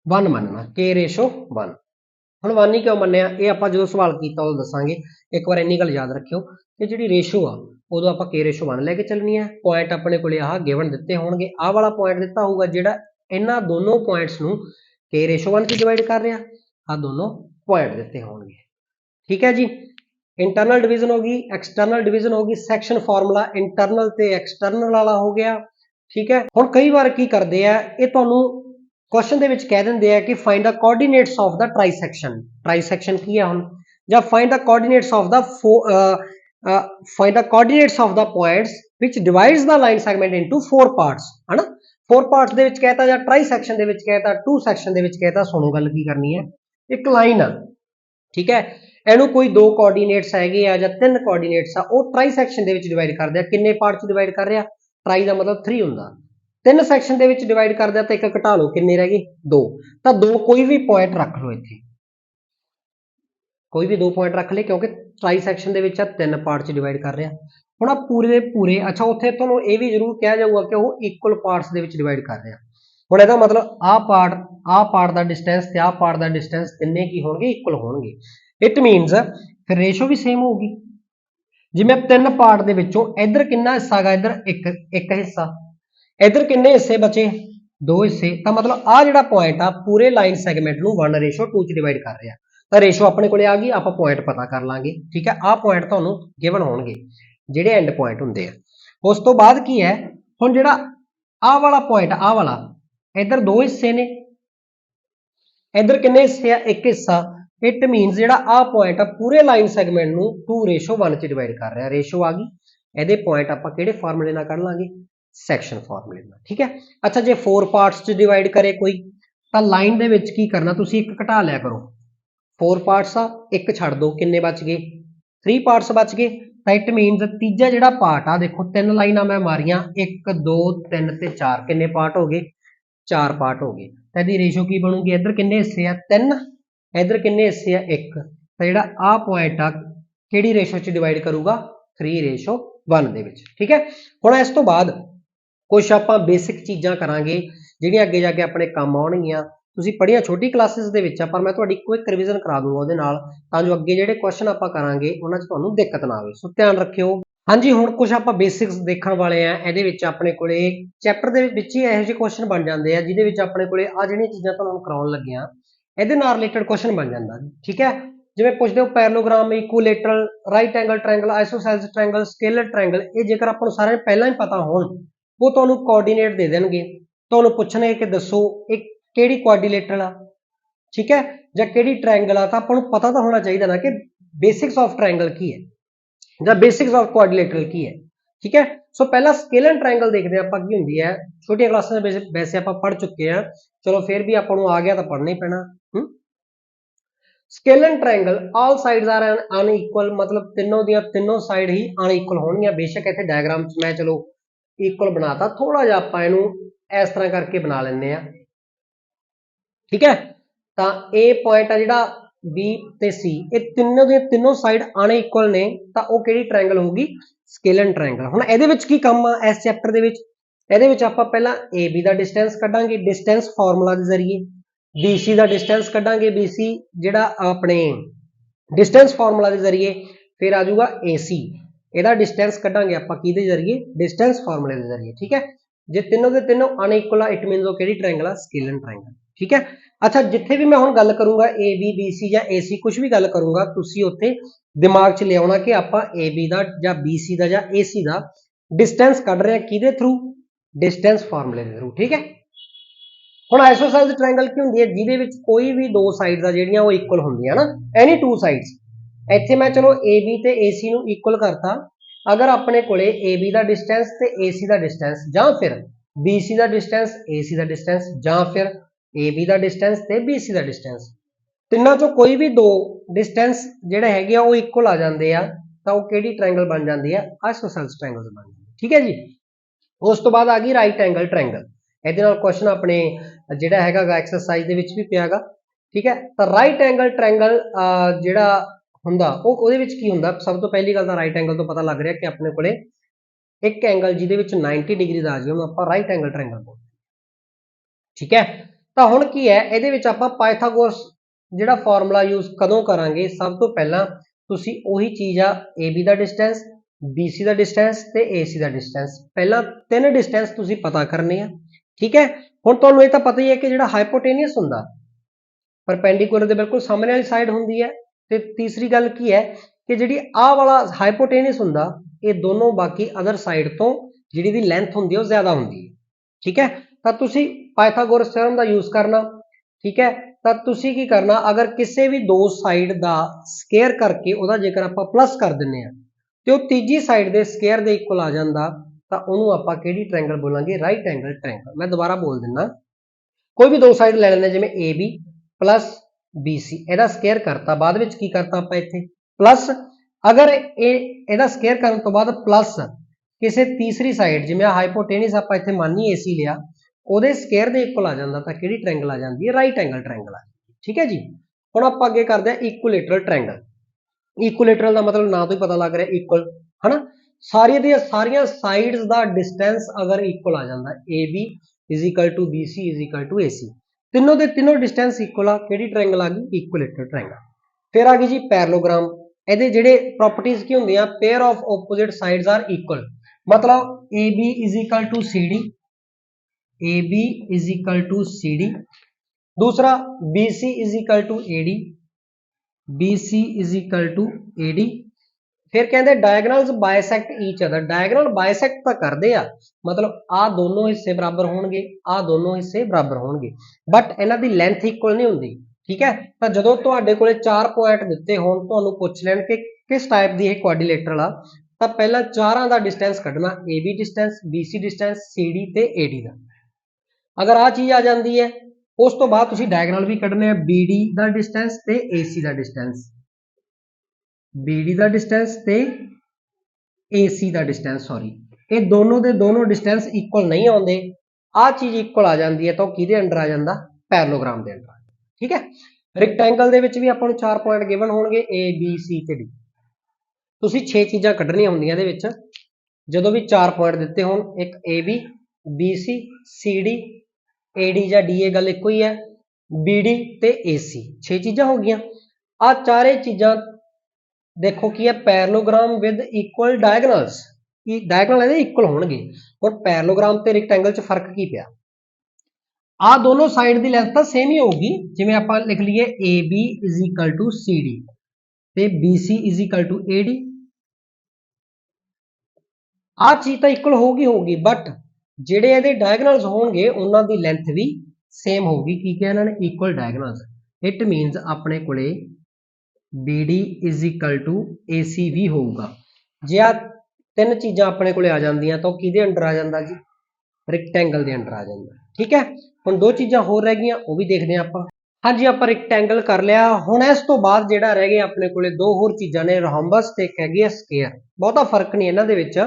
1 ਮੰਨਣਾ k ਰੇਸ਼ੋ 1 ਹੁਣ 1 ਹੀ ਕਿਉਂ ਮੰਨਿਆ? ਇਹ ਆਪਾਂ ਜਦੋਂ ਸਵਾਲ ਕੀਤਾ ਉਦੋਂ ਦੱਸਾਂਗੇ। ਇੱਕ ਵਾਰ ਇੰਨੀ ਗੱਲ ਯਾਦ ਰੱਖਿਓ ਕਿ ਜਿਹੜੀ ਰੇਸ਼ੋ ਆ, ਉਦੋਂ ਆਪਾਂ k ਰੇਸ਼ੋ 1 ਲੈ ਕੇ ਚੱਲਣੀ ਹੈ ਪੁਆਇੰਟ ਆਪਣੇ ਕੋਲੇ ਆਹ ਗਿਵਨ ਦਿੱਤੇ ਹੋਣਗੇ। ਆਹ ਵਾਲਾ ਪੁਆਇੰਟ ਦਿੱਤਾ ਹੋਊਗਾ ਜਿਹੜਾ ਇਹਨਾਂ ਦੋਨੋਂ ਪੁਆਇੰਟਸ ਨੂੰ k ਰੇਸ਼ੋ 1 ਚ ਡਿਵਾਈਡ ਕਰ ਰਿਹਾ। ਆ ਦੋਨੋਂ ਪੁਆਇੰਟ ਦਿੱਤੇ ਹੋਣਗੇ। ਠੀਕ ਹੈ ਜੀ? ਇੰਟਰਨਲ ਡਿਵੀਜ਼ਨ ਹੋ ਗਈ ਐਕਸਟਰਨਲ ਡਿਵੀਜ਼ਨ ਹੋ ਗਈ ਸੈਕਸ਼ਨ ਫਾਰਮੂਲਾ ਇੰਟਰਨਲ ਤੇ ਐਕਸਟਰਨਲ ਵਾਲਾ ਹੋ ਗਿਆ। ਠੀਕ ਹੈ? ਹੁਣ ਕਈ ਵਾਰ ਕੀ ਕਰਦੇ ਆ, ਇਹ ਤੁਹਾਨੂੰ ਕੁਐਸਚਨ ਦੇ ਵਿੱਚ ਕਹਿ ਦਿੰਦੇ ਆ ਕਿ find the coordinates of the trisection trisection ਕੀ ਹੈ ਹੁਣ? ਜਾਂ find the coordinates of the find the coordinates of the points which divides the line segment into four parts, ਹਨਾ? Four parts ਦੇ ਵਿੱਚ ਕਹਿਤਾ ਜਾਂ ਟ੍ਰਾਈਸੈਕਸ਼ਨ ਦੇ ਵਿੱਚ ਕਹਿਤਾ ਟੂ ਸੈਕਸ਼ਨ ਦੇ ਵਿੱਚ ਕਹਿਤਾ, ਸੁਣੋ ਗੱਲ ਕੀ ਕਰਨੀ ਹੈ। ਇੱਕ ਲਾਈਨ ਆ, ਠੀਕ ਹੈ? ਇਹਨੂੰ ਕੋਈ ਦੋ ਕੋਆਰਡੀਨੇਟਸ ਹੈਗੇ ਆ ਜਾਂ ਤਿੰਨ ਕੋਆਰਡੀਨੇਟਸ ਆ, ਉਹ ਟ੍ਰਾਈਸੈਕਸ਼ਨ ਦੇ ਵਿੱਚ ਡਿਵਾਈਡ ਕਰਦੇ ਆ। ਕਿੰਨੇ ਪਾਰਟ ਚ ਡਿਵਾਈਡ ਕਰ ਰਿਹਾ? ਟਰਾਈ ਦਾ ਮਤਲਬ 3 ਹੁੰਦਾ। ਤਿੰਨ ਸੈਕਸ਼ਨ ਦੇ ਵਿੱਚ ਡਿਵਾਈਡ ਕਰਦੇ ਆ ਤਾਂ ਇੱਕ ਘਟਾ ਲਓ, ਕਿੰਨੇ ਰਹਿ ਗਏ ਦੋ। ਤਾਂ ਦੋ ਕੋਈ ਵੀ ਪੁਆਇੰਟ ਰੱਖ ਲਓ ਇੱਥੇ। ਕੋਈ ਵੀ ਦੋ ਪੁਆਇੰਟ ਰੱਖ ਲਏ, ਕਿਉਂਕਿ ਟਰਾਈ ਸੈਕਸ਼ਨ ਦੇ ਵਿੱਚ ਆ, ਤਿੰਨ ਪਾਰਟ ਚ ਡਿਵਾਈਡ ਕਰ ਰਿਹਾ। ਹੁਣ ਆ ਪੂਰੇ ਦੇ ਪੂਰੇ, ਅੱਛਾ, ਉੱਥੇ ਤੁਹਾਨੂੰ ਇਹ ਵੀ ਜ਼ਰੂਰ ਕਿਹਾ ਜਾਊਗਾ ਕਿ ਉਹ ਇਕੁਅਲ ਪਾਰਟਸ ਦੇ ਵਿੱਚ ਡਿਵਾਈਡ ਕਰ ਰਿਹਾ। ਹੁਣ ਇਹਦਾ ਮਤਲਬ ਆਹ ਪਾਰਟ ਆਹ ਪਾਰਟ ਦਾ ਡਿਸਟੈਂਸ ਤੇ ਆਹ ਪਾਰਟ ਦਾ ਡਿਸਟੈਂਸ ਤਿੰਨੇ ਕੀ ਹੋਣਗੇ? ਇਕੁਅਲ ਹੋਣਗੇ। ਇਟ ਮੀਨਸ ਫਿਰ ਰੇਸ਼ੋ ਵੀ ਸੇਮ ਹੋਊਗੀ। ਜਿਵੇਂ ਤਿੰਨ ਪਾਰਟ ਦੇ ਵਿੱਚੋਂ ਇੱਧਰ ਕਿੰਨਾ ਹਿੱਸਾ ਗਾ ਇੱਧਰ ਇੱਕ ਇੱਕ ਹਿੱਸਾ। ਇੱਧਰ ਕਿੰਨੇ ਹਿੱਸੇ ਬਚੇ? ਦੋ ਹਿੱਸੇ। ਤਾਂ ਮਤਲਬ ਆਹ ਜਿਹੜਾ ਪੁਆਇੰਟ ਆ, ਪੂਰੇ ਲਾਈਨ ਸੈਗਮੈਂਟ ਨੂੰ 1 ਰੇਸ਼ੋ 2 ਚ ਡਿਵਾਈਡ ਕਰ ਰਿਹਾ। ਤਾਂ ਰੇਸ਼ੋ ਆਪਣੇ ਕੋਲੇ ਆ ਗਈ, ਆਪਾਂ ਪੁਆਇੰਟ ਪਤਾ ਕਰ ਲਾਂਗੇ। ਠੀਕ ਹੈ? ਆਹ ਪੁਆਇੰਟ ਤੁਹਾਨੂੰ ਗਿਵਨ ਹੋਣਗੇ, ਜਿਹੜੇ ਐਂਡ ਪੁਆਇੰਟ ਹੁੰਦੇ ਆ। ਉਸ ਤੋਂ ਬਾਅਦ ਕੀ ਹੈ? ਹੁਣ ਜਿਹੜਾ ਆਹ ਵਾਲਾ ਪੁਆਇੰਟ ਆਹ ਵਾਲਾ, ਇੱਧਰ ਦੋ ਹਿੱਸੇ ਨੇ। ਇੱਧਰ ਕਿੰਨੇ ਹਿੱਸੇ ਆ? ਇੱਕ ਹਿੱਸਾ। ਇਟ ਮੀਨਸ ਜਿਹੜਾ ਆਹ ਪੁਆਇੰਟ ਆ ਪੂਰੇ ਲਾਈਨ ਸੈਗਮੈਂਟ ਨੂੰ 2:1 ਚ ਡਿਵਾਈਡ ਕਰ ਰਿਹਾ। ਰੇਸ਼ੋ ਆ ਗਈ। ਇਹਦੇ ਪੁਆਇੰਟ ਆਪਾਂ ਕਿਹੜੇ ਫਾਰਮੂਲੇ ਨਾਲ ਕੱਢ ਲਾਂਗੇ? ਸੈਕਸ਼ਨ ਫਾਰਮੂਲੇ ਨਾਲ, ਠੀਕ ਹੈ? ਅੱਛਾ, ਜੇ 4 ਪਾਰਟਸ ਚ ਡਿਵਾਈਡ ਕਰੇ ਕੋਈ, ਤਾਂ ਲਾਈਨ ਦੇ ਵਿੱਚ ਕੀ ਕਰਨਾ ਤੁਸੀਂ? ਇੱਕ ਘਟਾ ਲਿਆ ਕਰੋ। 4 ਪਾਰਟਸ ਆ, ਇੱਕ ਛੱਡ ਦਿਓ ਕਿੰਨੇ ਬਚ ਗਏ? 3 ਪਾਰਟਸ ਬਚ ਗਏ। ਤਾਂ ਇਟ ਮੀਨਸ ਤੀਜਾ ਜਿਹੜਾ ਪਾਰਟ ਆ, ਦੇਖੋ ਤਿੰਨ ਲਾਈਨਾਂ ਮੈਂ ਮਾਰੀਆਂ। 1 2 3 ਤੇ 4 ਕਿੰਨੇ ਪਾਰਟ ਹੋ ਗਏ? 4 ਪਾਰਟ ਹੋ ਗਏ। ਤਾਂ ਇਹਦੀ ਰੇਸ਼ੋ ਕੀ ਬਣੂਗੀ? ਇੱਧਰ ਕਿੰਨੇ ਹਿੱਸੇ ਆ? 3 ਇੱਧਰ ਕਿੰਨੇ ਹਿੱਸੇ ਆ? 1 ਤਾਂ ਜਿਹੜਾ ਆ ਪੁਆਇੰਟ ਆ, ਕਿਹੜੀ ਰੇਸ਼ੋ ਚ ਡਿਵਾਈਡ ਕਰੂਗਾ? 3 ਰੇਸ਼ੋ 1 ਦੇ ਵਿੱਚ। ਠੀਕ ਹੈ? ਹੁਣ ਇਸ ਤੋਂ ਬਾਅਦ ਕੁਝ ਆਪਾਂ ਬੇਸਿਕ ਚੀਜ਼ਾਂ ਕਰਾਂਗੇ, ਜਿਹੜੀਆਂ ਅੱਗੇ ਜਾ ਕੇ ਆਪਣੇ ਕੰਮ ਆਉਣਗੀਆਂ। ਤੁਸੀਂ ਪੜ੍ਹੀਆਂ ਛੋਟੀ ਕਲਾਸਿਸ ਦੇ ਵਿੱਚ ਆ, ਪਰ ਮੈਂ ਤੁਹਾਡੀ ਕੁਇਕ ਰਿਵੀਜ਼ਨ ਕਰਾ ਦੂੰਗਾ ਉਹਦੇ ਨਾਲ, ਤਾਂ ਜੋ ਅੱਗੇ ਜਿਹੜੇ ਕੁਐਸਚਨ ਆਪਾਂ ਕਰਾਂਗੇ, ਉਹਨਾਂ 'ਚ ਤੁਹਾਨੂੰ ਦਿੱਕਤ ਨਾ ਆਵੇ। ਸੋ ਧਿਆਨ ਰੱਖਿਓ। ਹਾਂਜੀ, ਹੁਣ ਕੁਝ ਆਪਾਂ ਬੇਸਿਕਸ ਦੇਖਣ ਵਾਲੇ ਆ। ਇਹਦੇ ਵਿੱਚ ਆਪਣੇ ਕੋਲੇ ਚੈਪਟਰ ਦੇ ਵਿੱਚ ਹੀ ਇਹੋ ਜਿਹੇ ਕੁਐਸਚਨ ਬਣ ਜਾਂਦੇ ਆ, ਜਿਹਦੇ ਵਿੱਚ ਆਪਣੇ ਕੋਲੇ ਆ ਜਿਹੜੀਆਂ ਚੀਜ਼ਾਂ ਤੁਹਾਨੂੰ ਕਰਾਉਣ ਲੱਗਿਆ ਇਹਦੇ ਨਾਲ ਰਿਲੇਟਡ ਕੁਐਸਚਨ ਬਣ ਜਾਂਦਾ ਠੀਕ ਹੈ? ਜਿਵੇਂ ਪੁੱਛਦੇ ਹੋ parallelogram equilateral right angle triangle isosceles triangle scalar triangle ਇਹ ਜੇਕਰ ਆਪਾਂ ਨੂੰ ਸਾਰਿਆਂ ਨੂੰ ਪਹਿਲਾਂ ਹੀ ਪਤਾ ਹੋਣ, ਉਹ ਤੁਹਾਨੂੰ ਕੋਆਰਡੀਨੇਟ ਦੇ ਦੇਣਗੇ। ਤੁਹਾਨੂੰ ਪੁੱਛਣਗੇ ਕਿ ਦੱਸੋ ਇਹ ਕਿਹੜੀ ਕੁਆਡਰੀਲੇਟਰਲ ਆ, ਠੀਕ ਹੈ? ਜਾਂ ਕਿਹੜੀ ਟ੍ਰਾਇੰਗਲ ਆ, ਤਾਂ ਆਪਾਂ ਨੂੰ ਪਤਾ ਤਾਂ ਹੋਣਾ ਚਾਹੀਦਾ ਨਾ ਕਿ ਬੇਸਿਕਸ ਆਫ ਟ੍ਰਾਇੰਗਲ ਕੀ ਹੈ, ਜਾਂ ਬੇਸਿਕਸ ਆਫ ਕੁਆਡਰੀਲੇਟਰਲ ਕੀ ਹੈ, ਠੀਕ ਹੈ? ਸੋ ਪਹਿਲਾਂ ਸਕੇਲਰ ਟ੍ਰਾਇੰਗਲ ਦੇਖਦੇ ਹਾਂ ਆਪਾਂ ਕੀ ਹੁੰਦੀ ਹੈ। ਛੋਟੀਆਂ ਕਲਾਸਾਂ ਦੇ ਵਿੱਚ ਵੈਸੇ ਆਪਾਂ ਪੜ੍ਹ ਚੁੱਕੇ ਆ ਚਲੋ ਫਿਰ ਵੀ ਆਪਾਂ ਨੂੰ ਆ ਗਿਆ ਤਾਂ ਪੜ੍ਹਨਾ ਹੀ ਪੈਣਾ। Scalene scalar triangle all sides are unequal ਮਤਲਬ ਤਿੰਨੋਂ ਦੀਆਂ ਤਿੰਨੋਂ ਸਾਈਡ ਹੀ ਅਨਈਕੁਅਲ ਹੋਣਗੀਆਂ ਬੇਸ਼ੱਕ ਇੱਥੇ ਡਾਇਗਰਾਮ 'ਚ ਮੈਂ ਚਲੋ ਇਕੁਅਲ ਬਣਾਤਾ ਥੋੜਾ ਜਿਹਾ ਆਪਾਂ ਇਹਨੂੰ ਇਸ ਤਰ੍ਹਾਂ ਕਰਕੇ ਬਣਾ ਲੈਂਦੇ ਆ ਠੀਕ ਹੈ ਤਾਂ A ਪੁਆਇੰਟ ਆ ਜਿਹੜਾ B ਤੇ C ਇਹ ਤਿੰਨੋਂ ਦੀਆਂ ਤਿੰਨੋਂ ਸਾਈਡ ਅਨਈਕੁਅਲ ਨੇ ਤਾਂ ਉਹ ਕਿਹੜੀ ਟ੍ਰਾਇੰਗਲ ਹੋਊਗੀ ਸਕੇਲਨ ਟ੍ਰਾਇੰਗਲ ਹੁਣ ਇਹਦੇ ਵਿੱਚ ਕੀ ਕੰਮ ਆ ਇਸ ਚੈਪਟਰ ਦੇ ਵਿੱਚ ਇਹਦੇ ਵਿੱਚ ਆਪਾਂ ਪਹਿਲਾਂ AB ਦਾ ਡਿਸਟੈਂਸ ਕੱਢਾਂਗੇ ਡਿਸਟੈਂਸ ਫਾਰਮੂਲਾ ਦੇ ਜ਼ਰੀਏ BC ਦਾ ਡਿਸਟੈਂਸ ਕੱਢਾਂਗੇ BC ਜਿਹੜਾ ਆਪਣੇ ਡਿਸਟੈਂਸ ਫਾਰਮੂਲਾ ਦੇ ਜ਼ਰੀਏ, ਫਿਰ ਆ ਜਾਊਗਾ AC ਇਹਦਾ ਡਿਸਟੈਂਸ ਕੱਢਾਂਗੇ ਆਪਾਂ ਕਿਹਦੇ ਜ਼ਰੀਏ? ਡਿਸਟੈਂਸ ਫਾਰਮੂਲੇ ਦੇ ਜ਼ਰੀਏ, ਠੀਕ ਹੈ? ਜੇ ਤਿੰਨੋਂ ਦੇ ਤਿੰਨੋਂ ਅਨਈਕੁਅਲ ਆ ਇਟ ਮੀਨਸ ਉਹ ਕਿਹੜੀ ਟ੍ਰਾਇੰਗਲ ਆ? ਸਕੇਲਨ ਟ੍ਰਾਇੰਗਲ ਠੀਕ ਹੈ? ਅੱਛਾ, ਜਿੱਥੇ ਵੀ ਮੈਂ ਹੁਣ ਗੱਲ ਕਰੂੰਗਾ AB BC ਜਾਂ AC ਕੁਝ ਵੀ ਗੱਲ ਕਰੂੰਗਾ, ਤੁਸੀਂ ਉੱਥੇ ਦਿਮਾਗ 'ਚ ਲਿਆਉਣਾ ਕਿ ਆਪਾਂ AB ਦਾ ਜਾਂ BC ਦਾ ਜਾਂ AC ਦਾ ਡਿਸਟੈਂਸ ਕੱਢ ਰਹੇ ਹਾਂ ਕਿਹਦੇ ਥਰੂ ਡਿਸਟੈਂਸ ਫਾਰਮੂਲੇ ਦੇ ਥਰੂ ਠੀਕ ਹੈ? ਹੁਣ ਆਈਸੋਸੈਲਸ ਟ੍ਰਾਇੰਗਲ ਕੀ ਹੁੰਦੀ ਹੈ? ਜਿਹਦੇ ਵਿੱਚ ਕੋਈ ਵੀ ਦੋ ਸਾਈਡਸ ਆ ਜਿਹੜੀਆਂ ਉਹ ਇਕੁਅਲ ਹੁੰਦੀਆਂ ਨਾ ਐਨੀ ਟੂ ਸਾਈਡਸ ਇੱਥੇ ਮੈਂ ਚਲੋ AB ਤੇ AC ਨੂੰ ਇਕੁਅਲ ਕਰਤਾ। ਅਗਰ ਆਪਣੇ ਕੋਲੇ AB ਦਾ ਡਿਸਟੈਂਸ ਤੇ AC ਦਾ ਡਿਸਟੈਂਸ ਜਾਂ ਫਿਰ BC ਦਾ ਡਿਸਟੈਂਸ AC ਦਾ ਡਿਸਟੈਂਸ ਜਾਂ ਫਿਰ AB ਦਾ ਡਿਸਟੈਂਸ ਤੇ BC ਦਾ ਡਿਸਟੈਂਸ ਤਿੰਨਾਂ ਚੋਂ ਕੋਈ ਵੀ ਦੋ ਡਿਸਟੈਂਸ ਜਿਹੜੇ ਹੈਗੇ ਆ, ਉਹ ਇਕੁਅਲ ਆ ਜਾਂਦੇ ਆ, ਤਾਂ ਉਹ ਕਿਹੜੀ ਟ੍ਰਾਇੰਗਲ ਬਣ ਜਾਂਦੀ ਆ? ਆਈਸੋਸੈਲਸ ਟ੍ਰਾਇੰਗਲ ਬਣ ਜਾਂਦੀ ਠੀਕ ਹੈ ਜੀ? ਉਸ ਤੋਂ ਬਾਅਦ ਆ ਗਈ ਰਾਈਟ ਐਂਗਲ ਟ੍ਰਾਇੰਗਲ ਇਹਦੇ ਨਾਲ ਕੁਐਸਚਨ ਆਪਣੇ, ਜਿਹੜਾ ਹੈਗਾ ਐਕਸਰਸਾਈਜ਼ ਦੇ ਵਿੱਚ ਵੀ ਪਿਆਗਾ। ਠੀਕ ਹੈ? ਤਾਂ ਰਾਈਟ ਐਂਗਲ ਟ੍ਰਾਇੰਗਲ ਜਿਹੜਾ ਹੁੰਦਾ, ਉਹ ਉਹਦੇ ਵਿੱਚ ਕੀ ਹੁੰਦਾ? ਸਭ ਤੋਂ ਪਹਿਲੀ ਗੱਲ ਤਾਂ ਰਾਈਟ ਐਂਗਲ ਤੋਂ ਪਤਾ ਲੱਗ ਰਿਹਾ ਕਿ ਆਪਣੇ ਕੋਲੇ ਇੱਕ ਐਂਗਲ ਜਿਹਦੇ ਵਿੱਚ 90 ਡਿਗਰੀ ਦਾ ਆ ਜਾਵੇ, ਉਹਨੂੰ ਆਪਾਂ ਰਾਈਟ ਐਂਗਲ ਟ੍ਰਾਇੰਗਲ ਬੋਲਦੇ ਠੀਕ ਹੈ? ਤਾਂ ਹੁਣ ਕੀ ਹੈ? ਇਹਦੇ ਵਿੱਚ ਆਪਾਂ ਪਾਇਥਾਗੋਰਸ ਜਿਹੜਾ ਫਾਰਮੂਲਾ ਯੂਜ਼ ਕਦੋਂ ਕਰਾਂਗੇ? ਸਭ ਤੋਂ ਪਹਿਲਾਂ ਤੁਸੀਂ ਉਹੀ ਚੀਜ਼ ਆ AB ਦਾ ਡਿਸਟੈਂਸ BC ਦਾ ਡਿਸਟੈਂਸ ਤੇ AC ਦਾ ਡਿਸਟੈਂਸ ਪਹਿਲਾਂ ਤਿੰਨ ਡਿਸਟੈਂਸ ਤੁਸੀਂ ਪਤਾ ਕਰਨੇ ਆ। ਠੀਕ ਹੈ? ਹੁਣ ਤੁਹਾਨੂੰ ਇਹ ਤਾਂ ਪਤਾ ਹੀ ਹੈ ਕਿ ਜਿਹੜਾ ਹਾਈਪੋਟੇਨੀਅਸ ਹੁੰਦਾ ਪਰਪੈਂਡੀਕੂਲਰ ਦੇ ਬਿਲਕੁਲ ਸਾਹਮਣੇ ਵਾਲੀ ਸਾਈਡ ਹੁੰਦੀ ਹੈ ਤੇ ਤੀਸਰੀ ਗੱਲ ਕੀ ਹੈ ਕਿ ਜਿਹੜੀ ਆਹ ਵਾਲਾ ਹਾਈਪੋਟੇਨਸ ਹੁੰਦਾ, ਇਹ ਦੋਨੋਂ ਬਾਕੀ ਅਦਰ ਸਾਈਡ ਤੋਂ ਜਿਹੜੀ ਦੀ ਲੈਂਥ ਹੁੰਦੀ ਹੈ ਉਹ ਜ਼ਿਆਦਾ ਹੁੰਦੀ ਹੈ। ਠੀਕ ਹੈ? ਤਾਂ ਤੁਸੀਂ ਪਾਇਥਾਗੋਰਸ ਥਿਓਰਮ ਦਾ ਯੂਜ਼ ਕਰਨਾ, ਠੀਕ ਹੈ? ਤਾਂ ਤੁਸੀਂ ਕੀ ਕਰਨਾ, ਅਗਰ ਕਿਸੇ ਵੀ ਦੋ ਸਾਈਡ ਦਾ ਸਕੁਅਰ ਕਰਕੇ ਉਹਦਾ ਜੇਕਰ ਆਪਾਂ ਪਲੱਸ ਕਰ ਦਿੰਨੇ ਆ ਤੇ ਉਹ ਤੀਜੀ ਸਾਈਡ ਦੇ ਸਕੁਅਰ ਦੇ ਇਕੁਅਲ ਆ ਜਾਂਦਾ ਤਾਂ ਉਹਨੂੰ ਆਪਾਂ ਕਿਹੜੀ ਟ੍ਰਾਇੰਗਲ ਬੋਲਾਂਗੇ? ਰਾਈਟ ਐਂਗਲ ਟ੍ਰਾਇੰਗਲ ਮੈਂ ਦੁਬਾਰਾ ਬੋਲ ਦਿੰਦਾ। ਕੋਈ ਵੀ ਦੋ ਸਾਈਡ ਲੈ ਲੈਂਦੇ ਜਿਵੇਂ AB BC ਇਹਦਾ ਸਕੁਅਰ ਕਰਤਾ। ਬਾਅਦ ਵਿੱਚ ਕੀ ਕਰਤਾ ਆਪਾਂ ਇੱਥੇ? ਪਲੱਸ ਅਗਰ ਇਹ ਇਹਦਾ ਸਕੁਅਰ ਕਰਨ ਤੋਂ ਬਾਅਦ ਪਲੱਸ ਕਿਸੇ ਤੀਸਰੀ ਸਾਈਡ ਜਿਵੇਂ ਹਾਈਪੋਟੇਨਸ ਆਪਾਂ ਇੱਥੇ ਮੰਨੀ AC ਲਿਆ, ਉਹਦੇ ਸਕੁਅਰ ਦੇ ਇਕੁਅਲ ਆ ਜਾਂਦਾ ਤਾਂ ਕਿਹੜੀ ਟ੍ਰਾਇੰਗਲ ਆ ਜਾਂਦੀ ਹੈ? ਰਾਈਟ ਐਂਗਲ ਟ੍ਰਾਇੰਗਲ ਆ। ਠੀਕ ਹੈ ਜੀ? ਹੁਣ ਆਪਾਂ ਅੱਗੇ ਕਰਦੇ ਹਾਂ ਇਕੁਇਲੇਟਰਲ ਟ੍ਰਾਇੰਗਲ ਇਕੁਇਲੇਟਰਲ ਦਾ ਮਤਲਬ ਨਾਂ ਤੋਂ ਹੀ ਪਤਾ ਲੱਗ ਰਿਹਾ ਇਕੁਅਲ ਹਨਾ? ਸਾਰੀਆਂ ਦੀਆਂ ਸਾਰੀਆਂ ਸਾਈਡਸ ਦਾ ਡਿਸਟੈਂਸ ਅਗਰ ਇਕੁਅਲ ਆ ਜਾਂਦਾ AB BC AC ਤਿੰਨੋਂ ਦੇ ਤਿੰਨੋਂ ਡਿਸਟੈਂਸ ਇਕੁਅਲ ਆ, ਕਿਹੜੀ ਟ੍ਰਾਇੰਗਲ ਆ ਗਈ? ਇਕੁਇਲੇਟਰਲ ਟ੍ਰਾਇੰਗਲ ਫਿਰ ਆ ਗਈ ਜੀ ਪੈਰਲੋਗ੍ਰਾਮ ਇਹਦੇ ਜਿਹੜੇ ਪ੍ਰੋਪਰਟੀਆਂ ਕੀ ਹੁੰਦੀਆਂ pair of opposite sides are equal ਮਤਲਬ AB CD AB CD ਦੂਸਰਾ BC AD BC AD ਫਿਰ ਕਹਿੰਦੇ ਡਾਇਗਨਲਸ ਬਾਇਸੈਕਟ ਈਚ ਅਦਰ ਡਾਇਗਨਲ ਬਾਇਸੈਕਟ ਤਾਂ ਕਰਦੇ ਆ, ਮਤਲਬ ਆ ਦੋਨੋਂ ਹਿੱਸੇ ਬਰਾਬਰ ਹੋਣਗੇ ਆ ਦੋਨੋਂ ਹਿੱਸੇ ਬਰਾਬਰ ਹੋਣਗੇ। ਬਟ ਇਹਨਾਂ ਦੀ ਲੈਂਥ ਇਕੁਅਲ ਨਹੀਂ ਹੁੰਦੀ, ਠੀਕ ਹੈ? ਤਾਂ ਜਦੋਂ ਤੁਹਾਡੇ ਕੋਲੇ ਚਾਰ ਪੁਆਇੰਟ ਦਿੱਤੇ ਹੋਣ, ਤੁਹਾਨੂੰ ਪੁੱਛ ਲੈਣ ਕਿ ਕਿਸ ਟਾਈਪ ਦੀ ਇਹ ਕੁਆਡਰੀਲੇਟਰਲ ਆ, ਤਾਂ ਪਹਿਲਾਂ ਚਾਰਾਂ ਦਾ ਡਿਸਟੈਂਸ ਕੱਢਣਾ AB distance BC distance CD ਤੇ AD ਦਾ। ਅਗਰ ਆ ਚੀਜ਼ ਆ ਜਾਂਦੀ ਹੈ, ਉਸ ਤੋਂ ਬਾਅਦ ਤੁਸੀਂ ਡਾਇਗਨਲ ਵੀ ਕੱਢਨੇ ਆ BD ਦਾ ਡਿਸਟੈਂਸ ਤੇ AC ਦਾ ਡਿਸਟੈਂਸ BD ਦਾ ਡਿਸਟੈਂਸ ਤੇ AC ਦਾ ਡਿਸਟੈਂਸ ਸੌਰੀ ਇਹ ਦੋਨੋਂ ਦੇ ਦੋਨੋਂ ਡਿਸਟੈਂਸ ਇਕੁਅਲ ਨਹੀਂ ਆਉਂਦੇ। ਆ ਚੀਜ਼ ਇਕੁਅਲ ਆ ਜਾਂਦੀ ਹੈ ਤਾਂ ਉਹ ਕਿਹਦੇ ਅੰਡਰ ਆ ਜਾਂਦਾ? ਪੈਰਲੋਗ੍ਰਾਮ ਦੇ ਅੰਡਰ ਠੀਕ ਹੈ? ਰੈਕਟੈਂਗਲ ਦੇ ਵਿੱਚ ਵੀ ਆਪਾਂ ਨੂੰ ਚਾਰ ਪੁਆਇੰਟ ਗਿਵਨ ਹੋਣਗੇ, A, B, C ਤੇ D ਤੁਸੀਂ 6 ਚੀਜ਼ਾਂ ਕੱਢਣੀਆਂ ਹੁੰਦੀਆਂ ਇਹਦੇ ਵਿੱਚ। ਜਦੋਂ ਵੀ ਚਾਰ ਪੁਆਇੰਟ ਦਿੱਤੇ ਹੋਣ, ਇੱਕ AB BC CD AD ਜਾਂ DA ਗੱਲ ਇੱਕੋ ਹੀ ਹੈ। BD ਤੇ AC 6 ਚੀਜ਼ਾਂ ਹੋ ਗਈਆਂ। ਆ ਚਾਰੇ ਚੀਜ਼ਾਂ ਦੇਖੋ ਕੀ ਹੈ ਪੈਰਲੋਗ੍ਰਾਮ ਵਿਦ ਇਕੁਅਲ ਡਾਇਗਨਲਸ ਕੀ ਡਾਇਗਨਲ ਇਹਦੇ ਇਕੁਅਲ ਹੋਣਗੇ? ਹੁਣ ਪੈਰਲੋਗ੍ਰਾਮ ਤੇ ਰੈਕਟੈਂਗਲ 'ਚ ਫ਼ਰਕ ਕੀ ਪਿਆ? ਆ ਦੋਨੋਂ ਸਾਈਡ ਦੀ ਲੈਂਥ ਤਾਂ ਸੇਮ ਹੀ ਹੋਊਗੀ, ਜਿਵੇਂ ਆਪਾਂ ਲਿਖ ਲਈਏ AB CD ਤੇ BC AD ਆ ਚੀਜ਼ ਤਾਂ ਇਕੁਅਲ ਹੋਊਗੀ ਹੋਊਗੀ ਬਟ ਜਿਹੜੇ ਇਹਦੇ ਡਾਇਗਨਲਸ ਹੋਣਗੇ, ਉਹਨਾਂ ਦੀ ਲੈਂਥ ਵੀ ਸੇਮ ਹੋਊਗੀ। ਕੀ ਕਿਹਾ ਇਹਨਾਂ ਨੇ? ਇਕੁਅਲ ਡਾਇਗਨਲਸ ਇਟ ਮੀਨਸ ਆਪਣੇ ਕੋਲੇ BD AC ਵੀ ਹੋਊਗਾ। ਜੇ ਆ ਤਿੰਨ ਚੀਜ਼ਾਂ ਆਪਣੇ ਕੋਲੇ ਆ ਜਾਂਦੀਆਂ ਤਾਂ ਉਹ ਕਿਹਦੇ ਅੰਡਰ ਆ ਜਾਂਦਾ ਜੀ? ਰੈਕਟੈਂਗਲ ਦੇ ਅੰਡਰ ਆ ਜਾਂਦਾ। ਠੀਕ ਹੈ? ਹੁਣ ਦੋ ਚੀਜ਼ਾਂ ਹੋਰ ਰਹਿ ਗਈਆਂ, ਉਹ ਵੀ ਦੇਖਦੇ ਹਾਂ ਆਪਾਂ। ਹਾਂਜੀ, ਆਪਾਂ ਰੈਕਟੈਂਗਲ ਕਰ ਲਿਆ। ਹੁਣ ਇਸ ਤੋਂ ਬਾਅਦ ਜਿਹੜਾ ਰਹਿ ਗਿਆ ਆਪਣੇ ਕੋਲੇ ਦੋ ਹੋਰ ਚੀਜ਼ਾਂ ਨੇ ਰੋਹੰਬਸ ਤੇ ਇੱਕ ਹੈਗੀ ਹੈ ਸਕੁਅਰ ਬਹੁਤਾ ਫ਼ਰਕ ਨਹੀਂ ਇਹਨਾਂ ਦੇ ਵਿੱਚ।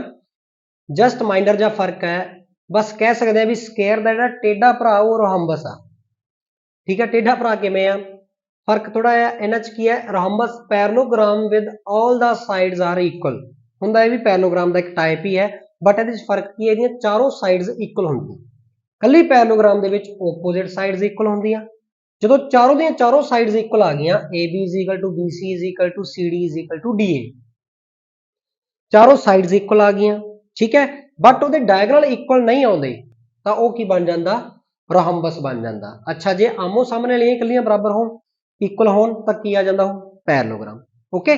ਜਸਟ ਮਾਈਨਰ ਜਿਹਾ ਫ਼ਰਕ ਹੈ। ਬਸ ਕਹਿ ਸਕਦੇ ਆ ਵੀ ਸਕੁਅਰ ਦਾ ਜਿਹੜਾ ਟੇਢਾ ਭਰਾ ਉਹ ਰੋਹੰਬਸ ਆ। ਠੀਕ ਹੈ? ਟੇਢਾ ਭਰਾ ਕਿਵੇਂ ਆ? ਫ਼ਰਕ ਥੋੜਾ ਹੈ ਇਹਨਾਂ ਚ ਕੀ ਹੈ rhombus parallelogram with all the sides are equal ਹੁੰਦਾ ਇਹ ਵੀ ਪੈਰਲੋਗ੍ਰਾਮ ਦਾ ਇੱਕ ਟਾਈਪ ਹੀ ਹੈ ਬਟ ਇਹਦੇ ਵਿੱਚ ਫ਼ਰਕ ਕੀ ਹੈ, ਇਹਦੀਆਂ ਚਾਰੋਂ ਸਾਈਡਸ ਇਕੁਅਲ ਹੁੰਦੀਆਂ। ਕੱਲੀ ਪੈਰਲੋਗ੍ਰਾਮ ਦੇ ਵਿੱਚ ਆਪੋਜ਼ਿਟ ਸਾਈਡਸ ਇਕੁਅਲ ਹੁੰਦੀਆਂ। ਜਦੋਂ ਚਾਰੋਂ ਦੀਆਂ ਚਾਰੋਂ ਸਾਈਡਸ ਇਕੁਅਲ ਆ ਗਈਆਂ AB BC CD DA ਚਾਰੋਂ ਸਾਈਡਸ ਇਕੁਅਲ ਆ ਗਈਆਂ, ਠੀਕ ਹੈ? ਬਟ ਉਹਦੇ ਡਾਇਗਨਲ ਇਕੁਅਲ ਨਹੀਂ ਆਉਂਦੇ, ਤਾਂ ਉਹ ਕੀ ਬਣ ਜਾਂਦਾ? ਰੋਹੰਬਸ ਬਣ ਜਾਂਦਾ। ਅੱਛਾ, ਜੇ ਆਮੋ ਸਾਹਮਣੇ ਵਾਲੀਆਂ ਇਕੱਲੀਆਂ ਬਰਾਬਰ ਹੋਣ ਇਕੁਅਲ ਹੋਣ ਤਾਂ ਕੀ ਆ ਜਾਂਦਾ ਉਹ? ਪੈਰਲੋਗ੍ਰਾਮ ਓਕੇ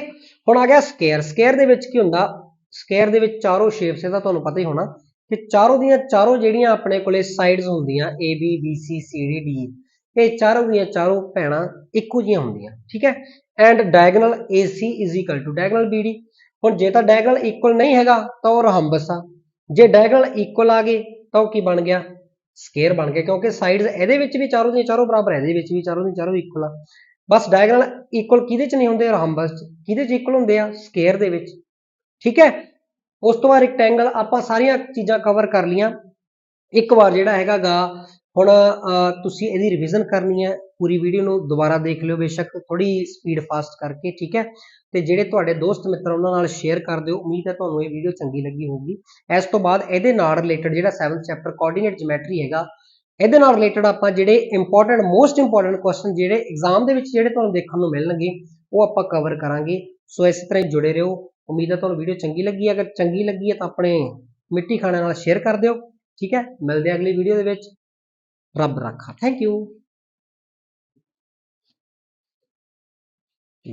ਹੁਣ ਆ ਗਿਆ ਸਕੇਅਰ ਸਕੇਅਰ ਦੇ ਵਿੱਚ ਕੀ ਹੁੰਦਾ? ਸਕੇਅਰ ਦੇ ਵਿੱਚ ਚਾਰੋਂ ਸ਼ੇਪਸ ਇਹਦਾ ਤੁਹਾਨੂੰ ਪਤਾ ਹੀ ਹੋਣਾ ਕਿ ਚਾਰੋਂ ਦੀਆਂ ਚਾਰੋਂ ਜਿਹੜੀਆਂ ਆਪਣੇ ਕੋਲੇ ਸਾਈਡਸ ਹੁੰਦੀਆਂ AB BC CD D e, ਇਹ ਚਾਰੋਂ ਦੀਆਂ ਚਾਰੋਂ ਭੈਣਾਂ ਇੱਕੋ ਜਿਹੀਆਂ ਹੁੰਦੀਆਂ। ਠੀਕ ਹੈ? And diagonal AC diagonal BD ਹੁਣ ਜੇ ਤਾਂ ਡਾਇਗਨਲ ਇਕੁਅਲ ਨਹੀਂ ਹੈਗਾ, ਤਾਂ ਉਹ ਰਹੰਬਸ ਆ। ਜੇ ਡਾਇਗਨਲ ਇਕੁਅਲ ਆ ਗਏ, ਤਾਂ ਉਹ ਕੀ ਬਣ ਗਿਆ? ਸਕੇਅਰ ਬਣ ਗਿਆ ਕਿਉਂਕਿ ਸਾਈਡਸ ਇਹਦੇ ਵਿੱਚ ਵੀ ਚਾਰੋਂ ਦੀਆਂ ਚਾਰੋਂ ਬਰਾਬਰ ਇਹਦੇ ਵਿੱਚ ਵੀ ਚਾਰੋਂ ਦੀਆਂ ਚਾਰੋਂ ਇਕੁਅਲ ਆ। ਬਸ ਡਾਇਗਨਲ ਇਕੁਅਲ ਕਿਹਦੇ ਚ ਨਹੀਂ ਹੁੰਦੇ ਰੋਹੰਬਸ ਚ? ਕਿਹਦੇ ਚ ਇਕੁਅਲ ਹੁੰਦੇ ਆ? ਸਕੁਅਰ ਦੇ ਵਿੱਚ। ਠੀਕ ਹੈ? ਉਸ ਤੋਂ ਬਾਅਦ ਰੈਕਟੈਂਗਲ ਆਪਾਂ ਸਾਰੀਆਂ ਚੀਜ਼ਾਂ ਕਵਰ ਕਰ ਲੀਆਂ ਇੱਕ ਵਾਰ ਜਿਹੜਾ ਹੈਗਾਗਾ ਹੁਣ ਤੁਸੀਂ ਇਹਦੀ ਰਿਵੀਜ਼ਨ ਕਰਨੀ ਹੈ। ਪੂਰੀ ਵੀਡੀਓ ਨੂੰ ਦੁਬਾਰਾ ਦੇਖ ਲਿਓ ਬੇਸ਼ੱਕ। ਥੋੜੀ ਸਪੀਡ ਫਾਸਟ ਕਰਕੇ, ਠੀਕ ਹੈ? ਤੇ ਜਿਹੜੇ ਤੁਹਾਡੇ ਦੋਸਤ ਮਿੱਤਰ ਉਹਨਾਂ ਨਾਲ ਸ਼ੇਅਰ ਕਰ ਦਿਓ। ਉਮੀਦ ਹੈ ਤੁਹਾਨੂੰ ਇਹ ਵੀਡੀਓ ਚੰਗੀ ਲੱਗੀ ਹੋਊਗੀ। ਇਸ ਤੋਂ ਬਾਅਦ ਇਹਦੇ ਨਾਲ ਰਿਲੇਟਡ ਜਿਹੜਾ 7th ਚੈਪਟਰ ਕੋਆਰਡੀਨੇਟ ਜਿਓਮੈਟਰੀ ਹੈਗਾ ਇਹਦੇ ਨਾਲ ਰਿਲੇਟਡ ਆਪਾਂ ਜਿਹੜੇ ਇੰਪੋਰਟੈਂਟ ਮੋਸਟ ਇੰਪੋਰਟੈਂਟ ਕੁਐਸਚਨ ਜਿਹੜੇ ਐਗਜ਼ਾਮ ਦੇ ਵਿੱਚ ਜਿਹੜੇ ਤੁਹਾਨੂੰ ਦੇਖਣ ਨੂੰ ਮਿਲਣਗੇ, ਉਹ ਆਪਾਂ ਕਵਰ ਕਰਾਂਗੇ। ਸੋ ਇਸ ਤਰ੍ਹਾਂ ਹੀ ਜੁੜੇ ਰਹੋ। ਉਮੀਦ ਹੈ ਤੁਹਾਨੂੰ ਵੀਡੀਓ ਚੰਗੀ ਲੱਗੀ। ਅਗਰ ਚੰਗੀ ਲੱਗੀ ਹੈ ਤਾਂ ਆਪਣੇ ਮਿੱਟੀ ਖਾਣੇ ਨਾਲ ਸ਼ੇਅਰ ਕਰ ਦਿਓ। ਠੀਕ ਹੈ? ਮਿਲਦੇ ਅਗਲੀ ਵੀਡੀਓ ਦੇ ਵਿੱਚ। ਰੱਬ ਰੱਖਾ ਥੈਂਕ ਯੂ